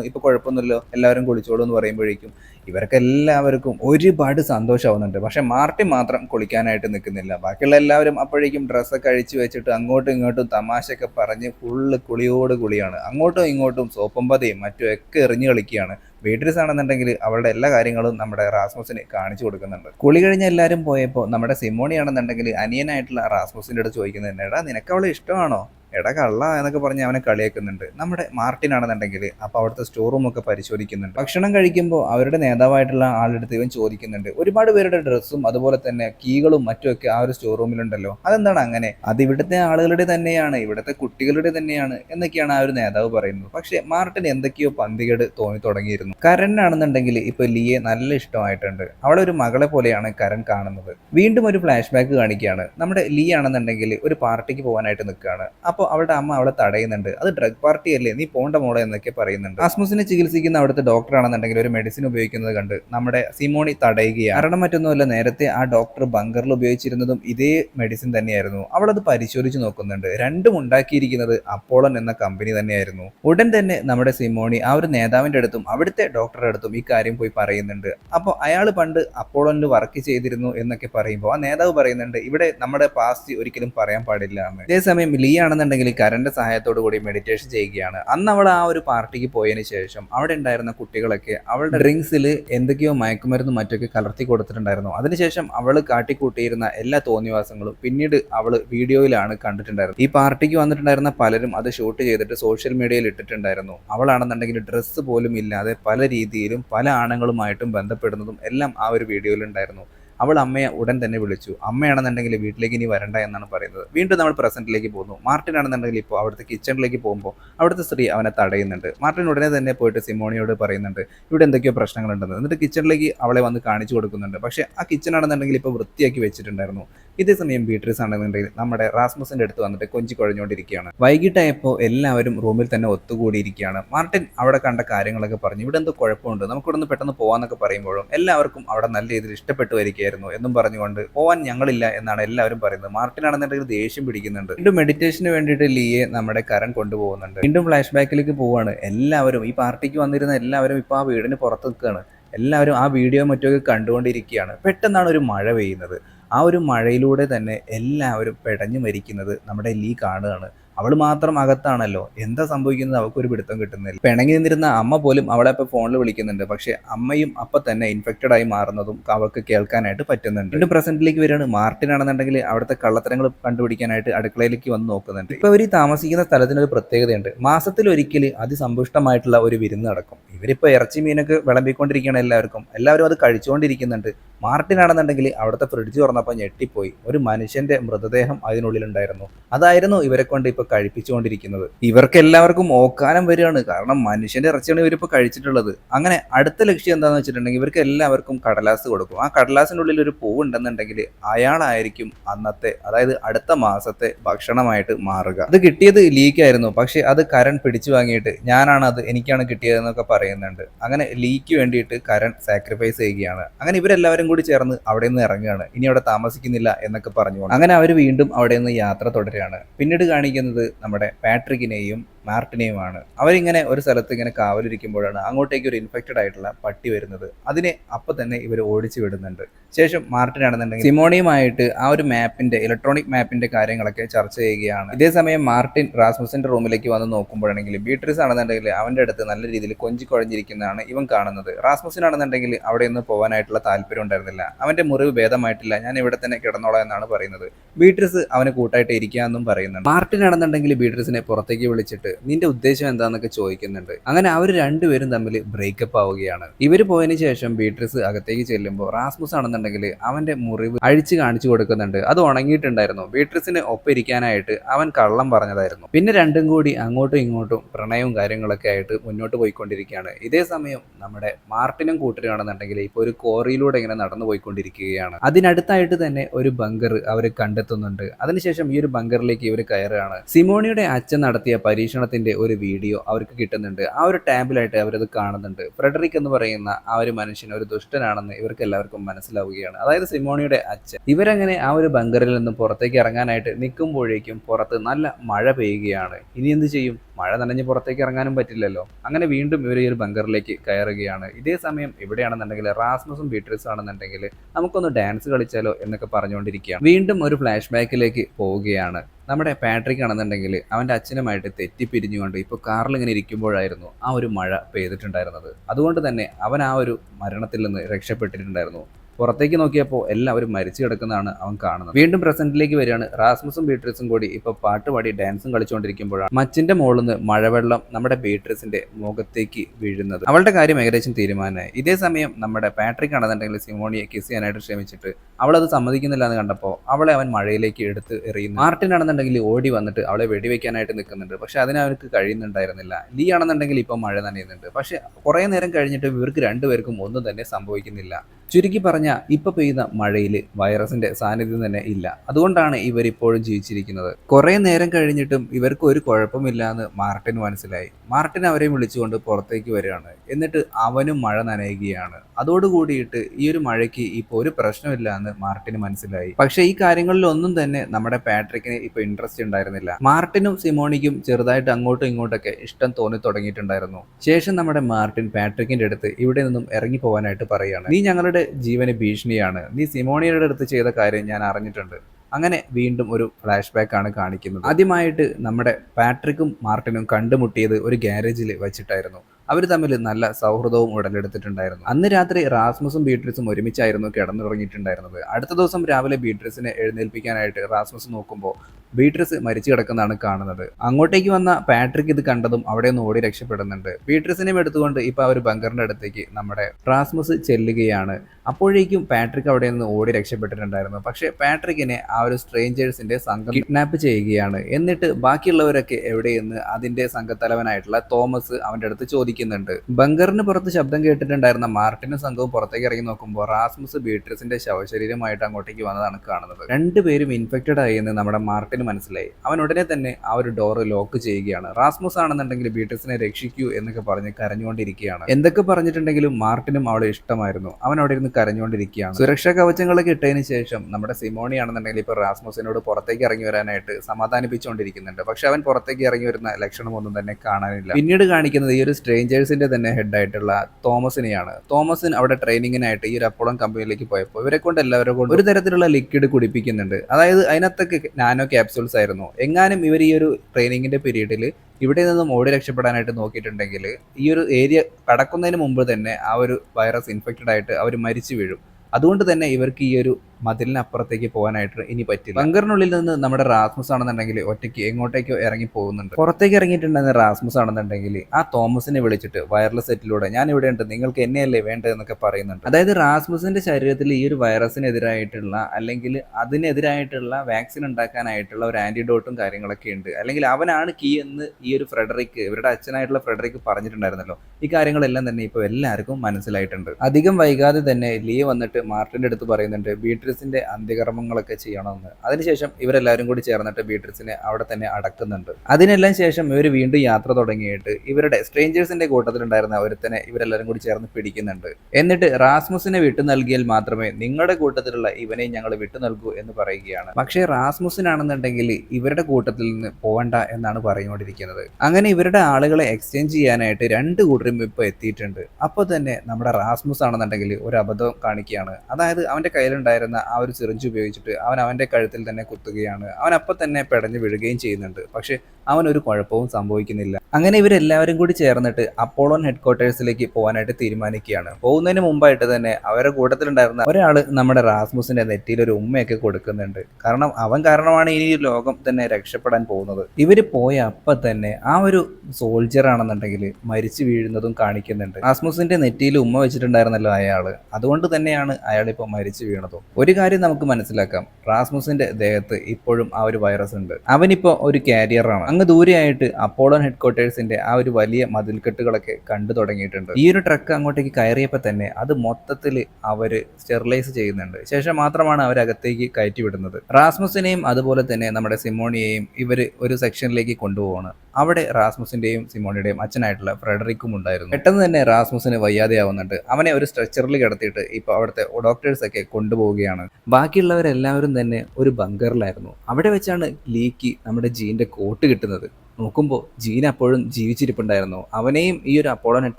[SPEAKER 1] ഇപ്പൊ കുഴപ്പമൊന്നുമില്ലോ എല്ലാവരും കുളിച്ചോളൂ എന്ന് പറയുമ്പോഴേക്കും ഇവർക്ക് എല്ലാവർക്കും ഒരുപാട് സന്തോഷമാവുന്നുണ്ട്. പക്ഷെ മാർട്ടിൻ മാത്രം കുളിക്കാനായിട്ട് നിൽക്കുന്നില്ല. ബാക്കിയുള്ള എല്ലാവരും അപ്പോഴേക്കും ഡ്രസ്സൊക്കെ അഴിച്ചു വെച്ചിട്ട് അങ്ങോട്ടും ഇങ്ങോട്ടും തമാശയൊക്കെ പറഞ്ഞ് ഫുള്ള് കുളിയോട് കുളിയാണ്. അങ്ങോട്ടും ഇങ്ങോട്ടും സോപ്പും പതയും മറ്റും ഒക്കെ എറിഞ്ഞു കളിക്കുകയാണ്. ബീട്രിസ് ആണെന്നുണ്ടെങ്കിൽ അവളുടെ എല്ലാ കാര്യങ്ങളും നമ്മുടെ റാസ്മോസിന് കാണിച്ചു കൊടുക്കുന്നുണ്ട്. കുളി കഴിഞ്ഞ് എല്ലാവരും പോയപ്പോൾ നമ്മുടെ സിമോണി ആണെന്നുണ്ടെങ്കിൽ അനിയനായിട്ടുള്ള റാസ്മോസിന്റെ അടുത്ത് ചോദിക്കുന്നത് എടാ നിനക്ക് അവളെ ഇഷ്ടമാണോ? എടാ കള്ള എന്നൊക്കെ പറഞ്ഞ് അവനെ കളിയാക്കുന്നുണ്ട്. നമ്മുടെ മാർട്ടിൻ ആണെന്നുണ്ടെങ്കിൽ അപ്പോൾ അവിടുത്തെ സ്റ്റോർ ഒക്കെ പരിശോധിക്കുന്നുണ്ട്. ഭക്ഷണം കഴിക്കുമ്പോൾ അവരുടെ നേതാവായിട്ടുള്ള ആളുടെ അടുത്ത് ഇവൻ ചോദിക്കുന്നുണ്ട്. ഒരുപാട് പേരുടെ ഡ്രസ്സും അതുപോലെ തന്നെ കീകളും മറ്റുമൊക്കെ ആ ഒരു സ്റ്റോർ റൂമിലുണ്ടല്ലോ അതെന്താണ് അങ്ങനെ? അത് ഇവിടുത്തെ ആളുകളുടെ തന്നെയാണ് ഇവിടുത്തെ കുട്ടികളുടെ തന്നെയാണ് എന്നൊക്കെയാണ് ആ ഒരു നേതാവ് പറയുന്നത്. പക്ഷേ മാർട്ടിൻ എന്തൊക്കെയോ പന്തികേട് തോന്നി തുടങ്ങിയിരുന്നു. കരൺ ആണെന്നുണ്ടെങ്കിൽ ഇപ്പൊ ലിയെ നല്ല ഇഷ്ടമായിട്ടുണ്ട്. അവളെ ഒരു മകളെ പോലെയാണ് കരൺ കാണുന്നത്. വീണ്ടും ഒരു ഫ്ലാഷ് ബാക്ക് കാണിക്കുകയാണ്. നമ്മുടെ ലീ ആണെന്നുണ്ടെങ്കിൽ ഒരു പാർട്ടിക്ക് പോകാനായിട്ട് നിൽക്കുകയാണ്. അപ്പോൾ അവളുടെ അമ്മ അവളെ തടയുന്നുണ്ട്. അത് ഡ്രഗ് പാർട്ടി അല്ലേ? നീ പോണ്ട മോളെ എന്നൊക്കെ പറയുന്നുണ്ട്. ആസ്മുസിനെ ചികിത്സിക്കുന്ന അവിടുത്തെ ഡോക്ടർ ആണെന്നുണ്ടെങ്കിൽ ഒരു മെഡിസിൻ ഉപയോഗിക്കുന്നത് കണ്ട് നമ്മുടെ സിമോണി തടയുകയാണ്. കാരണം മറ്റൊന്നുമല്ല നേരത്തെ ആ ഡോക്ടർ ബങ്കറിൽ ഉപയോഗിച്ചിരുന്നതും ഇതേ മെഡിസിൻ തന്നെയായിരുന്നു. അവളത് പരിശോധിച്ച് നോക്കുന്നുണ്ട്. രണ്ടും ഉണ്ടാക്കിയിരിക്കുന്നത് അപ്പോളൻ എന്ന കമ്പനി തന്നെയായിരുന്നു. ഉടൻ തന്നെ നമ്മുടെ സിമോണി ആ ഒരു നേതാവിന്റെ അടുത്തും അവിടുത്തെ ഡോക്ടറുടെ അടുത്തും ഈ കാര്യം പോയി പറയുന്നുണ്ട്. അപ്പോൾ അയാൾ പണ്ട് അപ്പോളനിൽ വർക്ക് ചെയ്തിരുന്നു എന്നൊക്കെ പറയുമ്പോൾ ആ നേതാവ് പറയുന്നുണ്ട് ഇവിടെ നമ്മുടെ പാസ്റ്റ് ഒരിക്കലും പറയാൻ പാടില്ല അതേസമയം ലീ ആണെന്നുണ്ടെങ്കിൽ കരന്റെ സഹായത്തോടു കൂടി മെഡിറ്റേഷൻ ചെയ്യുകയാണ്. അന്ന് അവൾ ആ ഒരു പാർട്ടിക്ക് പോയതിനു ശേഷം അവിടെ ഉണ്ടായിരുന്ന കുട്ടികളൊക്കെ അവളുടെ ഡ്രിങ്ക്സിൽ എന്തൊക്കെയോ മയക്കുമരുന്നും മറ്റൊക്കെ കലർത്തി കൊടുത്തിട്ടുണ്ടായിരുന്നു. അതിനുശേഷം അവൾ കാട്ടിക്കൂട്ടിയിരുന്ന എല്ലാ തോന്നിവാസങ്ങളും പിന്നീട് അവൾ വീഡിയോയിലാണ് കണ്ടിട്ടുണ്ടായിരുന്നത്. ഈ പാർട്ടിക്ക് വന്നിട്ടുണ്ടായിരുന്ന പലരും അത് ഷൂട്ട് ചെയ്തിട്ട് സോഷ്യൽ മീഡിയയിൽ ഇട്ടിട്ടുണ്ടായിരുന്നു. അവളാണെന്നുണ്ടെങ്കിൽ ഡ്രസ്സ് പോലും ഇല്ലാതെ പല രീതിയിലും പല ആണുങ്ങളുമായിട്ടും ബന്ധപ്പെടുന്നതും എല്ലാം ആ ഒരു വീഡിയോയിൽ ഉണ്ടായിരുന്നു. അവൾ അമ്മയെ ഉടൻ തന്നെ വിളിച്ചു. അമ്മയാണെന്നുണ്ടെങ്കിൽ വീട്ടിലേക്ക് ഇനി വരണ്ട എന്നാണ് പറയുന്നത്. വീണ്ടും നമ്മൾ പ്രസന്റിലേക്ക് പോകുന്നു. മാർട്ടിൻ ആണെന്നുണ്ടെങ്കിൽ ഇപ്പോൾ അവിടുത്തെ കിച്ചണിലേക്ക് പോകുമ്പോൾ അവിടുത്തെ സ്ത്രീ അവനെ തടയുന്നുണ്ട്. മാർട്ടിൻ ഉടനെ തന്നെ പോയിട്ട് സിമോണിയോട് പറയുന്നുണ്ട്. ഇവിടെ എന്തൊക്കെയോ പ്രശ്നങ്ങളുണ്ടെന്ന്. എന്നിട്ട് കിച്ചണിലേക്ക് അവളെ വന്ന് കാണിച്ചു കൊടുക്കുന്നുണ്ട്. പക്ഷേ ആ കിച്ചൺ ആണെന്നുണ്ടെങ്കിൽ ഇപ്പോൾ വൃത്തിയാക്കി വെച്ചിട്ടുണ്ടായിരുന്നു. ഇതേ സമയം ബീട്രീസ് ആണെന്നുണ്ടെങ്കിൽ നമ്മുടെ റാസ്മസിന്റെ അടുത്ത് വന്നിട്ട് കൊഞ്ചി കുഴഞ്ഞുകൊണ്ടിരിക്കുകയാണ്. വൈകിട്ടായപ്പോൾ എല്ലാവരും റൂമിൽ തന്നെ ഒത്തുകൂടിയിരിക്കുകയാണ്. മാർട്ടിൻ അവിടെ കണ്ട കാര്യങ്ങളൊക്കെ പറഞ്ഞു. ഇവിടെ എന്തോ കുഴപ്പമുണ്ട്. നമുക്കിവിടെ നിന്ന് പെട്ടെന്ന് പോകാമെന്നൊക്കെ പറയുമ്പോഴും എല്ലാവർക്കും അവിടെ നല്ല രീതിയിൽ ഇഷ്ടപ്പെട്ടു വരികയായിരുന്നു പോയിക്കൊണ്ടിരിക്കുകയായിരുന്നു എന്നും പറഞ്ഞുകൊണ്ട് പോവാൻ ഞങ്ങളില്ല എന്നാണ് എല്ലാവരും പറയുന്നത്. മാർട്ടിൻ ആണെന്നുണ്ടെങ്കിൽ ദേഷ്യം പിടിക്കുന്നുണ്ട്. വീണ്ടും മെഡിറ്റേഷന് വേണ്ടിയിട്ട് ലീയെ നമ്മുടെ കരൺ കൊണ്ടുപോകുന്നുണ്ട്. വീണ്ടും ഫ്ലാഷ് ബാക്കിലേക്ക് പോവാണ്. എല്ലാവരും ഈ പാർട്ടിക്ക് വന്നിരുന്ന എല്ലാവരും ഇപ്പോൾ ആ വീടിന് പുറത്ത് നിൽക്കുകയാണ്. എല്ലാവരും ആ വീഡിയോ മറ്റൊക്കെ കണ്ടുകൊണ്ടിരിക്കുകയാണ്. പെട്ടെന്നാണ് ഒരു മഴ പെയ്യുന്നത്. ആ ഒരു മഴയിലൂടെ തന്നെ എല്ലാവരും പെടഞ്ഞു മരിക്കുന്നത് നമ്മുടെ ലീ കാണുകയാണ്. അവൾ മാത്രം അകത്താണല്ലോ. എന്താ സംഭവിക്കുന്നത്? അവൾക്കൊരു പിടുത്തം കിട്ടുന്നില്ല. പിണങ്ങി നിന്നിരുന്ന അമ്മ പോലും അവളെ ഇപ്പോൾ ഫോണിൽ വിളിക്കുന്നുണ്ട്. പക്ഷെ അമ്മയും അപ്പം തന്നെ ഇൻഫെക്റ്റഡ് ആയി മാറുന്നതും അവൾക്ക് കേൾക്കാനായിട്ട് പറ്റുന്നുണ്ട്. രണ്ട് പ്രസന്റിലേക്ക് വരികയാണ്. മാർട്ടിൻ ആണെന്നുണ്ടെങ്കിൽ അവിടുത്തെ കള്ളത്തരങ്ങൾ കണ്ടുപിടിക്കാനായിട്ട് അടുക്കളയിലേക്ക് വന്ന് നോക്കുന്നുണ്ട്. ഇപ്പോൾ ഇവർ താമസിക്കുന്ന സ്ഥലത്തിന് ഒരു പ്രത്യേകതയുണ്ട്. മാസത്തിൽ ഒരിക്കൽ അതിസമ്പുഷ്ടമായിട്ടുള്ള ഒരു വിരുന്ന് നടക്കും. ഇവരിപ്പോൾ ഇറച്ചി മീനൊക്കെ വിളമ്പിക്കൊണ്ടിരിക്കുകയാണ് എല്ലാവർക്കും. എല്ലാവരും അത് കഴിച്ചുകൊണ്ടിരിക്കുന്നുണ്ട്. മാർട്ടിൻ ആണെന്നുണ്ടെങ്കിൽ അവിടുത്തെ ഫ്രിഡ്ജ് തുറന്നപ്പോൾ ഞെട്ടിപ്പോയി. ഒരു മനുഷ്യന്റെ മൃതദേഹം അതിനുള്ളിലുണ്ടായിരുന്നു. അതായിരുന്നു ഇവരെ കൊണ്ട് ഇപ്പൊ കഴിപ്പിച്ചുകൊണ്ടിരിക്കുന്നത്. ഇവർക്ക് എല്ലാവർക്കും ഓക്കാനം വരികയാണ്. കാരണം മനുഷ്യന്റെ ഇറച്ചിയാണ് ഇവരിപ്പോ കഴിച്ചിട്ടുള്ളത്. അങ്ങനെ അടുത്ത ലക്ഷ്യം എന്താണെന്ന് വെച്ചിട്ടുണ്ടെങ്കിൽ ഇവർക്ക് എല്ലാവർക്കും കടലാസ് കൊടുക്കും. ആ കടലാസിന്റെ ഉള്ളിൽ ഒരു പൂവ് ഉണ്ടെന്നുണ്ടെങ്കിൽ അയാളായിരിക്കും അന്നത്തെ അതായത് അടുത്ത മാസത്തെ ഭക്ഷണമായിട്ട് മാറുക. അത് കിട്ടിയത് ലീക്ക് ആയിരുന്നു. പക്ഷെ അത് കരൺ പിടിച്ചു വാങ്ങിയിട്ട് ഞാനാണ് അത് എനിക്കാണ് കിട്ടിയതെന്നൊക്കെ പറയുന്നുണ്ട്. അങ്ങനെ ലീക്ക് വേണ്ടിയിട്ട് കരൺ സാക്രിഫൈസ് ചെയ്യുകയാണ്. അങ്ങനെ ഇവരെല്ലാവരും കൂടി ചേർന്ന് അവിടെ നിന്ന് ഇറങ്ങുകയാണ്. ഇനി അവിടെ താമസിക്കുന്നില്ല എന്നൊക്കെ പറഞ്ഞുകൊണ്ട്. അങ്ങനെ അവർ വീണ്ടും അവിടെ നിന്ന് യാത്ര തുടരുകയാണ്. പിന്നീട് കാണിക്കുന്നത് നമ്മുടെ പാട്രിക്കിനെയും മാർട്ടിനെയുമാണ്. അവരിങ്ങനെ ഒരു സ്ഥലത്ത് ഇങ്ങനെ കാവലിരിക്കുമ്പോഴാണ് അങ്ങോട്ടേക്ക് ഒരു ഇൻഫെക്റ്റഡ് ആയിട്ടുള്ള പട്ടി വരുന്നത്. അതിനെ അപ്പം തന്നെ ഇവർ ഓടിച്ചു വിടുന്നുണ്ട്. ശേഷം മാർട്ടിനാണെന്നുണ്ടെങ്കിൽ സിമോണിയുമായിട്ട് ആ ഒരു മാപ്പിന്റെ ഇലക്ട്രോണിക് മാപ്പിന്റെ കാര്യങ്ങളൊക്കെ ചർച്ച ചെയ്യുകയാണ്. ഇതേ സമയം മാർട്ടിൻ റാസ്മസിന്റെ റൂമിലേക്ക് വന്ന് നോക്കുമ്പോഴാണെങ്കിൽ ബീട്രീസ് ആണെന്നുണ്ടെങ്കിൽ അവന്റെ അടുത്ത് നല്ല രീതിയിൽ കൊഞ്ചി കുഴഞ്ഞിരിക്കുന്നതാണ് ഇവൻ കാണുന്നത്. റാസ്മുസിനാണെന്നുണ്ടെങ്കിൽ അവിടെ ഒന്ന് പോകാനായിട്ടുള്ള താല്പര്യം ഉണ്ടായിരുന്നില്ല. അവന്റെ മുറിവ് ഭേദമായിട്ടില്ല. ഞാൻ ഇവിടെ തന്നെ കിടന്നോളാം എന്നാണ് പറയുന്നത്. ബീട്രീസ് അവന് കൂട്ടായിട്ട് ഇരിക്കാമെന്നും പറയുന്നുണ്ട്. മാർട്ടിൻ ആണെന്നുണ്ടെങ്കിൽ ബീട്രീസിനെ പുറത്തേക്ക് വിളിച്ചിട്ട് നിന്റെ ഉദ്ദേശം എന്താന്നൊക്കെ ചോദിക്കുന്നുണ്ട്. അങ്ങനെ അവർ രണ്ടുപേരും തമ്മിൽ ബ്രേക്കപ്പ് ആവുകയാണ്. ഇവർ പോയതിന് ശേഷം ബീട്രിസ് അകത്തേക്ക് ചെല്ലുമ്പോൾ റാസ്മുസ് ആണെന്നുണ്ടെങ്കിൽ അവന്റെ മുറിവ് അഴിച്ചു കാണിച്ചു കൊടുക്കുന്നുണ്ട്. അത് ഉണങ്ങിയിട്ടുണ്ടായിരുന്നു. ബീട്രിസിന് ഒപ്പിരിക്കാനായിട്ട് അവൻ കള്ളം പറഞ്ഞതായിരുന്നു. പിന്നെ രണ്ടും കൂടി അങ്ങോട്ടും ഇങ്ങോട്ടും പ്രണയവും കാര്യങ്ങളൊക്കെ ആയിട്ട് മുന്നോട്ട് പോയിക്കൊണ്ടിരിക്കുകയാണ്. ഇതേ സമയം നമ്മുടെ മാർട്ടിനും കൂട്ടരുകയാണെന്നുണ്ടെങ്കിൽ ഇപ്പോൾ ഒരു കോറിയിലൂടെ ഇങ്ങനെ നടന്നു പോയിക്കൊണ്ടിരിക്കുകയാണ്. അതിനടുത്തായിട്ട് തന്നെ ഒരു ബങ്കർ അവർ കണ്ടെത്തുന്നുണ്ട്. അതിനുശേഷം ഈ ഒരു ബങ്കറിലേക്ക് ഇവർ കയറുകയാണ്. സിമോണിയുടെ അച്ഛൻ നടത്തിയ പരീക്ഷണത്തിന്റെ ഒരു വീഡിയോ അവർക്ക് കിട്ടുന്നുണ്ട്. ആ ഒരു ടാബിലായിട്ട് അവരത് കാണുന്നുണ്ട്. ഫ്രെഡറിക് എന്ന് പറയുന്ന ആ ഒരു മനുഷ്യൻ ഒരു ദുഷ്ടനാണെന്ന് ഇവർക്ക് എല്ലാവർക്കും മനസ്സിലാവുകയാണ്. അതായത് സിമോണിയുടെ അച്ഛൻ. ഇവരങ്ങനെ ആ ഒരു ബങ്കറിൽ നിന്ന് പുറത്തേക്ക് ഇറങ്ങാനായിട്ട് നിൽക്കുമ്പോഴേക്കും പുറത്ത് നല്ല മഴ പെയ്യുകയാണ്. ഇനി എന്ത് ചെയ്യും? മഴ നനഞ്ഞ് പുറത്തേക്ക് ഇറങ്ങാനും പറ്റില്ലല്ലോ. അങ്ങനെ വീണ്ടും ഇവർ ഈ ഒരു ബങ്കറിലേക്ക് കയറുകയാണ്. ഇതേ സമയം ഇവിടെയാണെന്നുണ്ടെങ്കിൽ റാസ്മസും ബീട്രിസും ആണെന്നുണ്ടെങ്കിൽ നമുക്കൊന്ന് ഡാൻസ് കളിച്ചാലോ എന്നൊക്കെ പറഞ്ഞുകൊണ്ടിരിക്കുകയാണ്. വീണ്ടും ഒരു ഫ്ലാഷ് ബാക്കിലേക്ക് പോവുകയാണ്. നമ്മുടെ പാട്രിക് ആണെന്നുണ്ടെങ്കിൽ അവന്റെ അച്ഛനുമായിട്ട് തെറ്റിപ്പിരിഞ്ഞുകൊണ്ട് ഇപ്പോൾ കാറിൽ ഇങ്ങനെ ഇരിക്കുമ്പോഴായിരുന്നു ആ ഒരു മഴ പെയ്തിട്ടുണ്ടായിരുന്നത്. അതുകൊണ്ട് തന്നെ അവൻ ആ ഒരു മരണത്തിൽ നിന്ന് രക്ഷപ്പെട്ടിട്ടുണ്ടായിരുന്നു. പുറത്തേക്ക് നോക്കിയപ്പോൾ എല്ലാവരും മരിച്ചു കിടക്കുന്നതാണ് അവൻ കാണുന്നത്. വീണ്ടും പ്രസന്റിലേക്ക് വരികയാണ്. റാസ്മസും ബീട്രിസും കൂടി ഇപ്പൊ പാട്ടുപാടി ഡാൻസും കളിച്ചുകൊണ്ടിരിക്കുമ്പോഴാണ് മച്ചിന്റെ മുകളിൽ നിന്ന് മഴവെള്ളം നമ്മുടെ ബീട്രിസിന്റെ മുഖത്തേക്ക് വീഴുന്നത്. അവളുടെ കാര്യം ഏകദേശം തീരുമാനമായി. ഇതേ സമയം നമ്മുടെ പാട്രിക് ആണെന്നുണ്ടെങ്കിൽ സിമോണിയെ കിസ് ചെയ്യാനായിട്ട് ശ്രമിച്ചിട്ട് അവൾ അത് സമ്മതിക്കുന്നില്ല എന്ന് കണ്ടപ്പോൾ അവളെ അവൻ മഴയിലേക്ക് എടുത്ത് എറിയുന്നു. മാർട്ടിൻ ആണെന്നുണ്ടെങ്കിൽ ഓടി വന്നിട്ട് അവളെ വെടിവെക്കാനായിട്ട് നിൽക്കുന്നുണ്ട്. പക്ഷെ അതിന് അവർക്ക് കഴിയുന്നുണ്ടായിരുന്നില്ല. ലീ ആണെന്നുണ്ടെങ്കിൽ ഇപ്പോൾ മഴ നനയുന്നുണ്ട്. പക്ഷെ കുറേ നേരം കഴിഞ്ഞിട്ട് ഇവർക്ക് രണ്ടുപേർക്കും ഒന്നും തന്നെ സംഭവിക്കുന്നില്ല. ചുരുക്കി പറഞ്ഞ ഇപ്പൊ പെയ്യുന്ന മഴയിൽ വൈറസിന്റെ സാന്നിധ്യം തന്നെ ഇല്ല. അതുകൊണ്ടാണ് ഇവർ ഇപ്പോഴും ജീവിച്ചിരിക്കുന്നത്. കുറെ നേരം കഴിഞ്ഞിട്ടും ഇവർക്ക് ഒരു കുഴപ്പമില്ല എന്ന് മാർട്ടിൻ മനസ്സിലായി. മാർട്ടിൻ അവരെയും വിളിച്ചുകൊണ്ട് പുറത്തേക്ക് വരികയാണ്. എന്നിട്ട് അവനും മഴ നനയുകയാണ്. അതോടുകൂടിയിട്ട് ഈ ഒരു മഴയ്ക്ക് ഇപ്പോൾ ഒരു പ്രശ്നമില്ല എന്ന് മാർട്ടിന് മനസ്സിലായി. പക്ഷെ ഈ കാര്യങ്ങളിലൊന്നും തന്നെ നമ്മുടെ പാട്രിക്കിന് ഇപ്പൊ ഇൻട്രസ്റ്റ് ഉണ്ടായിരുന്നില്ല. മാർട്ടിനും സിമോണിക്കും ചെറുതായിട്ട് അങ്ങോട്ടും ഇങ്ങോട്ടൊക്കെ ഇഷ്ടം തോന്നി തുടങ്ങിയിട്ടുണ്ടായിരുന്നു. ശേഷം നമ്മുടെ മാർട്ടിൻ പാട്രിക്കിന്റെ അടുത്ത് ഇവിടെ നിന്നും ഇറങ്ങി പോകാനായിട്ട് പറയുകയാണ്. നീ ഞങ്ങളുടെ ജീവന് ഭീഷണിയാണ്. നീ സിമോണിയുടെ അടുത്ത് ചെയ്ത കാര്യം ഞാൻ അറിഞ്ഞിട്ടുണ്ട്. അങ്ങനെ വീണ്ടും ഒരു ഫ്ലാഷ് ബാക്ക് ആണ് കാണിക്കുന്നത്. ആദ്യമായിട്ട് നമ്മുടെ പാട്രിക്കും മാർട്ടിനും കണ്ടുമുട്ടിയത് ഒരു ഗ്യാരേജിൽ വെച്ചിട്ടായിരുന്നു. അവർ തമ്മിൽ നല്ല സൗഹൃദവും ഉടലെടുത്തിട്ടുണ്ടായിരുന്നു. അന്ന് രാത്രി റാസ്മസും ബീട്രിസും ഒരുമിച്ചായിരുന്നു കിടന്നുറങ്ങിയിട്ടുണ്ടായിരുന്നത്. അടുത്ത ദിവസം രാവിലെ ബീട്രിസിനെ എഴുന്നേൽപ്പിക്കാനായിട്ട് റാസ്മസ് നോക്കുമ്പോൾ ബീട്രിസ് മരിച്ചു കിടക്കുന്നതാണ് കാണുന്നത്. അങ്ങോട്ടേക്ക് വന്ന പാട്രിക് ഇത് കണ്ടതും അവിടെ നിന്ന് ഓടി രക്ഷപ്പെടുന്നുണ്ട്. ബീട്രിസിനെയും എടുത്തുകൊണ്ട് ഇപ്പൊ ആ ഒരു ബങ്കറിന്റെ അടുത്തേക്ക് നമ്മുടെ റാസ്മസ് ചെല്ലുകയാണ്. അപ്പോഴേക്കും പാട്രിക് അവിടെ നിന്ന് ഓടി രക്ഷപ്പെട്ടിട്ടുണ്ടായിരുന്നു. പക്ഷേ പാട്രിക്കിനെ ആ ഒരു സ്ട്രേഞ്ചേഴ്സിന്റെ സംഘം കിഡ്നാപ്പ് ചെയ്യുകയാണ്. എന്നിട്ട് ബാക്കിയുള്ളവരൊക്കെ എവിടെയെന്ന് അതിന്റെ സംഘത്തലവനായിട്ടുള്ള തോമസ് അവന്റെ അടുത്ത് ചോദിക്കും. ചോദിക്കുന്നുണ്ട് ബങ്കറിന് പുറത്ത് ശബ്ദം കേട്ടിട്ടുണ്ടായിരുന്ന മാർട്ടിനും സംഘവും പുറത്തേക്ക് ഇറങ്ങി നോക്കുമ്പോൾ റാസ്മസ് ബീട്രസിന്റെ ശവശരീരമായിട്ട് അങ്ങോട്ടേക്ക് വന്നതാണ് കാണുന്നത്. രണ്ടുപേരും ഇൻഫെക്റ്റഡ് ആയി എന്ന് നമ്മുടെ മാർട്ടിന് മനസ്സിലായി. അവൻ ഉടനെ തന്നെ ആ ഒരു ഡോറ് ലോക്ക് ചെയ്യുകയാണ്. റാസ്മസ് ആണെന്നുണ്ടെങ്കിൽ ബീട്രസിനെ രക്ഷിക്കൂ എന്നൊക്കെ പറഞ്ഞ് കരഞ്ഞുകൊണ്ടിരിക്കുകയാണ്. എന്തൊക്കെ പറഞ്ഞിട്ടുണ്ടെങ്കിലും മാർട്ടിനും അവളെ ഇഷ്ടമായിരുന്നു. അവൻ അവിടെ ഇരുന്ന് കരഞ്ഞുകൊണ്ടിരിക്കുകയാണ്. സുരക്ഷാ കവചങ്ങളൊക്കെ ഇട്ടതിന് ശേഷം നമ്മുടെ സിമോണി ആണെന്നുണ്ടെങ്കിൽ ഇപ്പൊ റാസ്മസിനോട് പുറത്തേക്ക് ഇറങ്ങി വരാനായിട്ട് സമാധാനിപ്പിച്ചുകൊണ്ടിരിക്കുന്നുണ്ട്. പക്ഷെ അവൻ പുറത്തേക്ക് ഇറങ്ങി വരുന്ന ലക്ഷണമൊന്നും തന്നെ കാണാനില്ല. പിന്നീട് കാണിക്കുന്നത് ഈ ഒരു സ്ട്രേഞ്ചേഴ്സിന്റെ തന്നെ ഹെഡായിട്ടുള്ള തോമസിനെയാണ്. തോമസിന് അവിടെ ട്രെയിനിങ്ങിനായിട്ട് ഈ ഒരു അപ്പോളം കമ്പനിയിലേക്ക് പോയപ്പോൾ ഇവരെ കൊണ്ട് എല്ലാവരും കൊണ്ട് ഒരു തരത്തിലുള്ള ലിക്വിഡ് കുടിപ്പിക്കുന്നുണ്ട്. അതായത് അതിനകത്തൊക്കെ നാനോ ക്യാപ്സൂൾസ് ആയിരുന്നു. എങ്ങാനും ഇവർ ഈ ഒരു ട്രെയിനിങ്ങിന്റെ പീരീഡിൽ ഇവിടെ നിന്നും ഓടി രക്ഷപ്പെടാനായിട്ട് നോക്കിയിട്ടുണ്ടെങ്കിൽ ഈ ഒരു ഏരിയ കടക്കുന്നതിന് മുമ്പ് തന്നെ ആ ഒരു വൈറസ് ഇൻഫെക്റ്റഡ് ആയിട്ട് അവർ മരിച്ചു വീഴും. അതുകൊണ്ട് തന്നെ ഇവർക്ക് ഈ ഒരു മതിലിനപ്പുറത്തേക്ക് പോകാനായിട്ട് ഇനി പറ്റില്ല. ബങ്കറിനുള്ളിൽ നിന്ന് നമ്മുടെ റാസ്മസ് ആണെന്നുണ്ടെങ്കിൽ ഒറ്റയ്ക്ക് എങ്ങോട്ടേക്കോ ഇറങ്ങി പോകുന്നുണ്ട്. പുറത്തേക്ക് ഇറങ്ങിയിട്ടുണ്ടെന്ന് റാസ്മസ് ആണെന്നുണ്ടെങ്കിൽ ആ തോമസിനെ വിളിച്ചിട്ട് വയർലെസ് സെറ്റിലൂടെ ഞാൻ ഇവിടെ ഉണ്ട് നിങ്ങൾക്ക് എന്നെയല്ലേ വേണ്ടത് എന്നൊക്കെ പറയുന്നുണ്ട്. അതായത് റാസ്മസിന്റെ ശരീരത്തിൽ ഈ ഒരു വൈറസിനെതിരായിട്ടുള്ള അല്ലെങ്കിൽ അതിനെതിരായിട്ടുള്ള വാക്സിൻ ഉണ്ടാക്കാനായിട്ടുള്ള ഒരു ആന്റിഡോട്ടും കാര്യങ്ങളൊക്കെ ഉണ്ട്. അല്ലെങ്കിൽ അവനാണ് കീ എന്ന് ഈ ഒരു ഫ്രെഡറിക്ക് ഇവരുടെ അച്ഛനായിട്ടുള്ള ഫ്രെഡറിക്ക് പറഞ്ഞിട്ടുണ്ടായിരുന്നല്ലോ. ഈ കാര്യങ്ങളെല്ലാം തന്നെ ഇപ്പോൾ എല്ലാവർക്കും മനസ്സിലായിട്ടുണ്ട്. അധികം വൈകാതെ തന്നെ ലീ വന്നിട്ട് മാർട്ടിന്റെ അടുത്ത് പറയുന്നുണ്ട് ബീട്രിസിന്റെ അന്ത്യകർമ്മങ്ങളൊക്കെ ചെയ്യണമെന്ന്. അതിനുശേഷം ഇവരെല്ലാവരും കൂടി ചേർന്നിട്ട് ബീട്രിസിനെ അവിടെ തന്നെ അടക്കുന്നുണ്ട്. അതിനെല്ലാം ശേഷം ഇവർ വീണ്ടും യാത്ര തുടങ്ങിയിട്ട് ഇവരുടെ സ്ട്രേഞ്ചേഴ്സിന്റെ കൂട്ടത്തിലുണ്ടായിരുന്ന ഒരുത്തനെ ഇവരെല്ലാവരും കൂടി ചേർന്ന് പിടിക്കുന്നുണ്ട്. എന്നിട്ട് റാസ്മുസിനെ വിട്ടു നൽകിയാൽ മാത്രമേ നിങ്ങളുടെ കൂട്ടത്തിലുള്ള ഇവനെ ഞങ്ങൾ വിട്ടു നൽകൂ എന്ന് പറയുകയാണ്. പക്ഷേ റാസ്മുസിനാണെന്നുണ്ടെങ്കിൽ ഇവരുടെ കൂട്ടത്തിൽ നിന്ന് പോകണ്ട എന്നാണ് പറഞ്ഞുകൊണ്ടിരിക്കുന്നത്. അങ്ങനെ ഇവരുടെ ആളുകളെ എക്സ്ചേഞ്ച് ചെയ്യാനായിട്ട് രണ്ട് കൂട്ടരും ഇപ്പോൾ എത്തിയിട്ടുണ്ട്. അപ്പോൾ തന്നെ നമ്മുടെ റാസ്മുസ് ആണെന്നുണ്ടെങ്കിൽ ഒരു അബദ്ധം കാണിക്കുകയാണ്. അതായത് അവന്റെ കയ്യിലുണ്ടായിരുന്ന ആ ഒരു സിറിഞ്ച് ഉപയോഗിച്ചിട്ട് അവൻ അവന്റെ കഴുത്തിൽ തന്നെ കുത്തുകയാണ്. അവൻ അപ്പം തന്നെ പെടഞ്ഞ് വീഴുകയും ചെയ്യുന്നുണ്ട്. പക്ഷെ അവൻ ഒരു കുഴപ്പവും സംഭവിക്കുന്നില്ല. അങ്ങനെ ഇവരെല്ലാവരും കൂടി ചേർന്നിട്ട് അപ്പോളോൺ ഹെഡ്ക്വാർട്ടേഴ്സിലേക്ക് പോകാനായിട്ട് തീരുമാനിക്കുകയാണ്. പോകുന്നതിന് മുമ്പായിട്ട് തന്നെ അവരുടെ കൂട്ടത്തിലുണ്ടായിരുന്ന ഒരാൾ നമ്മുടെ റാസ്മുസിന്റെ നെറ്റിയിൽ ഒരു ഉമ്മയൊക്കെ കൊടുക്കുന്നുണ്ട്. കാരണം അവൻ കാരണമാണ് ഈ ലോകം തന്നെ രക്ഷപ്പെടാൻ പോകുന്നത്. ഇവർ പോയ അപ്പം തന്നെ ആ ഒരു സോൾജർ ആണെന്നുണ്ടെങ്കിൽ മരിച്ചു വീഴുന്നതും കാണിക്കുന്നുണ്ട്. റാസ്മുസിന്റെ നെറ്റിയിൽ ഉമ്മ വെച്ചിട്ടുണ്ടായിരുന്നല്ലോ അയാൾ അതുകൊണ്ട് തന്നെയാണ് അയാൾ ഇപ്പൊ മരിച്ചു വീണതും. ഒരു കാര്യം നമുക്ക് മനസ്സിലാക്കാം. റാസ്മുസിന്റെ ദേഹത്ത് ഇപ്പോഴും ആ ഒരു വൈറസ് ഉണ്ട്. അവനിപ്പോ ഒരു കാരിയറാണ് അങ്ങ് ദൂരെയായിട്ട് അപ്പോളോൺ ഹെഡ് ക്വാർട്ടേഴ്സിന്റെ ആ ഒരു വലിയ മതിൽക്കെട്ടുകളൊക്കെ കണ്ടു തുടങ്ങിയിട്ടുണ്ട്. ഈ ഒരു ട്രക്ക് അങ്ങോട്ടേക്ക് കയറിയപ്പോൾ തന്നെ അത് മൊത്തത്തിൽ അവർ സ്റ്റെറിലൈസ് ചെയ്യുന്നുണ്ട്. ശേഷം മാത്രമാണ് അവരകത്തേക്ക് കയറ്റി വിടുന്നത്. റാസ്മസിനെയും അതുപോലെ തന്നെ നമ്മുടെ സിമോണിയെയും ഇവർ ഒരു സെക്ഷനിലേക്ക് കൊണ്ടുപോവാണ്. അവിടെ റാസ്മുസിന്റെയും സിമോണിയുടെയും അച്ഛനായിട്ടുള്ള ഫ്രെഡറിക്കും ഉണ്ടായിരുന്നു. പെട്ടെന്ന് തന്നെ റാസ്മുസിന് വയ്യാതെയാവുന്നുണ്ട്. അവനെ ഒരു സ്ട്രെച്ചറിൽ കിടത്തിയിട്ട് ഇപ്പൊ അവിടുത്തെ ഡോക്ടേഴ്സ് ഒക്കെ കൊണ്ടുപോവുകയാണ്. ബാക്കിയുള്ളവരെല്ലാവരും തന്നെ ഒരു ബങ്കറിലായിരുന്നു അവിടെ വെച്ചാണ് ലീക്ക് നമ്മുടെ ജീന്റെ കോട്ട് കിട്ടുന്നത്. നോക്കുമ്പോൾ ജീൻ അപ്പോഴും ജീവിച്ചിരിപ്പുണ്ടായിരുന്നു. അവനെയും ഈ ഒരു അപ്പോളോ ഹെഡ്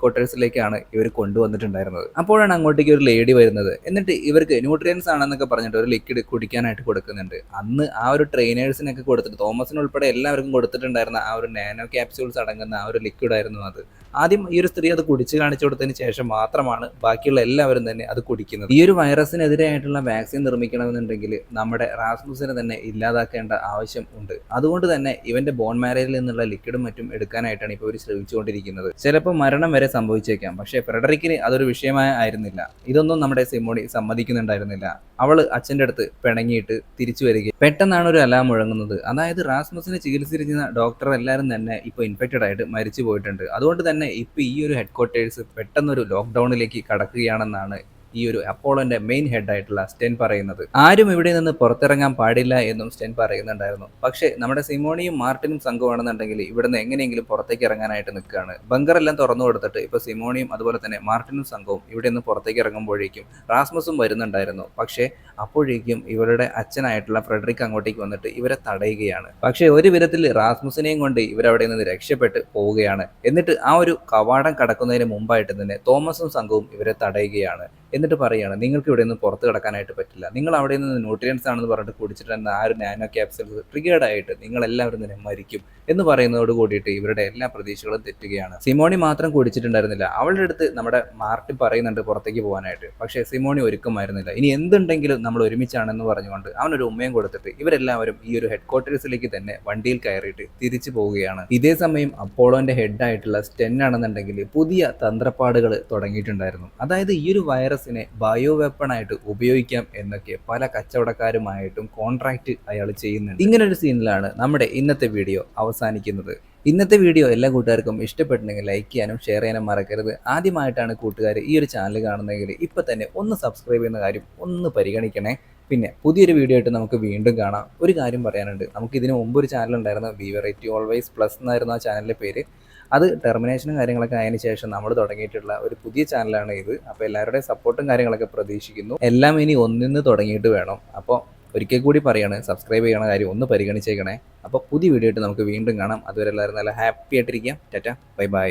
[SPEAKER 1] ക്വാർട്ടേഴ്സിലേക്കാണ് ഇവർ കൊണ്ടുവന്നിട്ടുണ്ടായിരുന്നത്. അപ്പോഴാണ് അങ്ങോട്ടേക്ക് ഒരു ലേഡി വരുന്നത്. എന്നിട്ട് ഇവർക്ക് ന്യൂട്രിയൻസ് ആണെന്നൊക്കെ പറഞ്ഞിട്ട് ഒരു ലിക്വിഡ് കുടിക്കാനായിട്ട് കൊടുക്കുന്നുണ്ട്. അന്ന് ആ ഒരു ട്രെയിനേഴ്സിനൊക്കെ കൊടുത്തിട്ട് തോമസിന് ഉൾപ്പെടെ എല്ലാവർക്കും കൊടുത്തിട്ടുണ്ടായിരുന്ന ആ ഒരു നാനോ ക്യാപ്സ്യൂൾസ് അടങ്ങുന്ന ആ ഒരു ലിക്വിഡ് ആയിരുന്നു അത്. ആദ്യം ഈ ഒരു സ്ത്രീ അത് കുടിച്ച് കാണിച്ചു കൊടുത്തതിന് ശേഷം മാത്രമാണ് ബാക്കിയുള്ള എല്ലാവരും തന്നെ അത് കുടിക്കുന്നത്. ഈ ഒരു വൈറസിനെതിരായിട്ടുള്ള വാക്സിൻ നിർമ്മിക്കണമെന്നുണ്ടെങ്കിൽ നമ്മുടെ റാസ്മുസിനെ തന്നെ ഇല്ലാതാക്കേണ്ട ആവശ്യം ഉണ്ട്. അതുകൊണ്ട് തന്നെ ഇവന്റെ ബോൺ മാരേജിൽ നിന്നുള്ള ലിക്വിഡും മറ്റും എടുക്കാനായിട്ടാണ് ഇപ്പോൾ ഇവർ ശ്രമിച്ചുകൊണ്ടിരിക്കുന്നത്. ചിലപ്പോൾ മരണം വരെ സംഭവിച്ചേക്കാം. പക്ഷേ ഫ്രെഡറിക്കിന് അതൊരു വിഷയമായ ആയിരുന്നില്ല. ഇതൊന്നും നമ്മുടെ സിമോണി സമ്മതിക്കുന്നുണ്ടായിരുന്നില്ല. അവൾ അച്ഛന്റെ അടുത്ത് പിണങ്ങിയിട്ട് തിരിച്ചു വരികയും പെട്ടെന്നാണ് ഒരു അലാം മുഴങ്ങുന്നത്. അതായത് റാസ്മസിനെ ചികിത്സിച്ചിരുന്ന ഡോക്ടർ എല്ലാവരും തന്നെ ഇപ്പോൾ ഇൻഫെക്റ്റഡ് ആയിട്ട് മരിച്ചു പോയിട്ടുണ്ട്. അതുകൊണ്ട് തന്നെ ഇപ്പോൾ ഈ ഒരു ഹെഡ് ക്വാർട്ടേഴ്സ് പെട്ടെന്നൊരു ലോക്ക്ഡൗണിലേക്ക് കടക്കുകയാണെന്നാണ് ഈ ഒരു അപ്പോളോന്റെ മെയിൻ ഹെഡായിട്ടുള്ള സ്റ്റെൻ പറയുന്നത്. ആരും ഇവിടെ നിന്ന് പുറത്തിറങ്ങാൻ പാടില്ല എന്നും സ്റ്റെൻ പറയുന്നുണ്ടായിരുന്നു. പക്ഷേ നമ്മുടെ സിമോണിയും മാർട്ടിനും സംഘമാണെന്നുണ്ടെങ്കിൽ ഇവിടുന്ന് എങ്ങനെയെങ്കിലും പുറത്തേക്ക് ഇറങ്ങാനായിട്ട് നിൽക്കുകയാണ്. ബങ്കറെല്ലാം തുറന്നു കൊടുത്തിട്ട് ഇപ്പോൾ സിമോണിയും അതുപോലെ തന്നെ മാർട്ടിനും സംഘവും ഇവിടെ നിന്ന് പുറത്തേക്ക് ഇറങ്ങുമ്പോഴേക്കും റാസ്മസും വരുന്നുണ്ടായിരുന്നു. പക്ഷേ അപ്പോഴേക്കും ഇവരുടെ അച്ഛനായിട്ടുള്ള ഫ്രെഡറിക് അങ്ങോട്ടേക്ക് വന്നിട്ട് ഇവരെ തടയുകയാണ്. പക്ഷേ ഒരു വിധത്തിൽ റാസ്മസിനെയും കൊണ്ട് ഇവരവിടെ നിന്ന് രക്ഷപ്പെട്ട് പോവുകയാണ്. എന്നിട്ട് ആ ഒരു കവാടം കടക്കുന്നതിന് മുമ്പായിട്ട് തന്നെ തോമസും സംഘവും ഇവരെ തടയുകയാണ്. എന്നിട്ട് പറയുകയാണ് നിങ്ങൾക്ക് ഇവിടെ നിന്ന് പുറത്ത് കിടക്കാനായിട്ട് പറ്റില്ല. നിങ്ങൾ അവിടെ നിന്ന് ന്യൂട്രിയൻസ് ആണെന്ന് പറഞ്ഞിട്ട് കുടിച്ചിട്ടുണ്ടെന്ന ആ ഒരു നാനോ ക്യാപ്സൽസ് ട്രിഗേർഡ് ആയിട്ട് നിങ്ങൾ എല്ലാവരും തന്നെ മരിക്കും എന്ന് പറയുന്നതോട് കൂടിയിട്ട് ഇവരുടെ എല്ലാ പ്രതീക്ഷകളും തെറ്റുകയാണ്. സിമോണി മാത്രം കുടിച്ചിട്ടുണ്ടായിരുന്നില്ല. അവളുടെ അടുത്ത് നമ്മുടെ മാർട്ടി പറയുന്നുണ്ട് പുറത്തേക്ക് പോകാനായിട്ട്. പക്ഷേ സിമോണി ഒരുക്കമായിരുന്നില്ല ഇനി എന്തുണ്ടെങ്കിലും നമ്മൾ ഒരുമിച്ചാണെന്ന് പറഞ്ഞുകൊണ്ട് അവനൊരു ഉമ്മയും കൊടുത്തിട്ട് ഇവരെല്ലാവരും ഈ ഒരു ഹെഡ് ക്വാർട്ടേഴ്സിലേക്ക് തന്നെ വണ്ടിയിൽ കയറിയിട്ട് തിരിച്ചു പോവുകയാണ്. ഇതേ സമയം അപ്പോളോന്റെ ഹെഡ് ആയിട്ടുള്ള സ്റ്റെൻ ആണെന്നുണ്ടെങ്കിൽ പുതിയ തന്ത്രപ്പാടുകൾ തുടങ്ങിയിട്ടുണ്ടായിരുന്നു. അതായത് ഈ ഒരു വൈറസിനെ ബയോ വെപ്പണായിട്ട് ഉപയോഗിക്കാം എന്നൊക്കെ പല കച്ചവടക്കാരുമായിട്ടും കോൺട്രാക്ട് അയാൾ ചെയ്യുന്നുണ്ട്. ഇങ്ങനൊരു സീനിലാണ് നമ്മുടെ ഇന്നത്തെ വീഡിയോ അവസാനിക്കുന്നത്. ഇന്നത്തെ വീഡിയോ എല്ലാ കൂട്ടുകാർക്കും ഇഷ്ടപ്പെട്ടെങ്കിൽ ലൈക്ക് ചെയ്യാനും ഷെയർ ചെയ്യാനും മറക്കരുത്. ആദ്യമായിട്ടാണ് കൂട്ടുകാർ ഈ ഒരു ചാനൽ കാണുന്നതെങ്കിൽ ഇപ്പം തന്നെ ഒന്ന് സബ്സ്ക്രൈബ് ചെയ്യുന്ന കാര്യം ഒന്ന് പരിഗണിക്കണേ. പിന്നെ പുതിയൊരു വീഡിയോ ആയിട്ട് നമുക്ക് വീണ്ടും കാണാം. ഒരു കാര്യം പറയാനുണ്ട്. നമുക്ക് ഇതിനു മുമ്പ് ഒരു ചാനൽ ഉണ്ടായിരുന്നു. വി വെറൈറ്റി ഓൾവേസ് പ്ലസ് എന്നായിരുന്നു ആ ചാനലിന്റെ പേര്. അത് ടെർമിനേഷനും കാര്യങ്ങളൊക്കെ ആയതിനു ശേഷം നമ്മൾ തുടങ്ങിയിട്ടുള്ള ഒരു പുതിയ ചാനലാണ് ഇത്. അപ്പോൾ എല്ലാവരുടെയും സപ്പോർട്ടും കാര്യങ്ങളൊക്കെ പ്രതീക്ഷിക്കുന്നു. എല്ലാം ഇനി ഒന്നിന്ന് തുടങ്ങിയിട്ട് വേണം. അപ്പോൾ ഒരിക്കൽ കൂടി പറയാണ് സബ്സ്ക്രൈബ് ചെയ്യണ കാര്യം ഒന്ന് പരിഗണിച്ചേക്കണേ. അപ്പോൾ പുതിയ വീഡിയോ ആയിട്ട് നമുക്ക് വീണ്ടും കാണാം. അതുവരെ എല്ലാവരും നല്ല ഹാപ്പി ആയിട്ടിരിക്കാം. Tata bye bye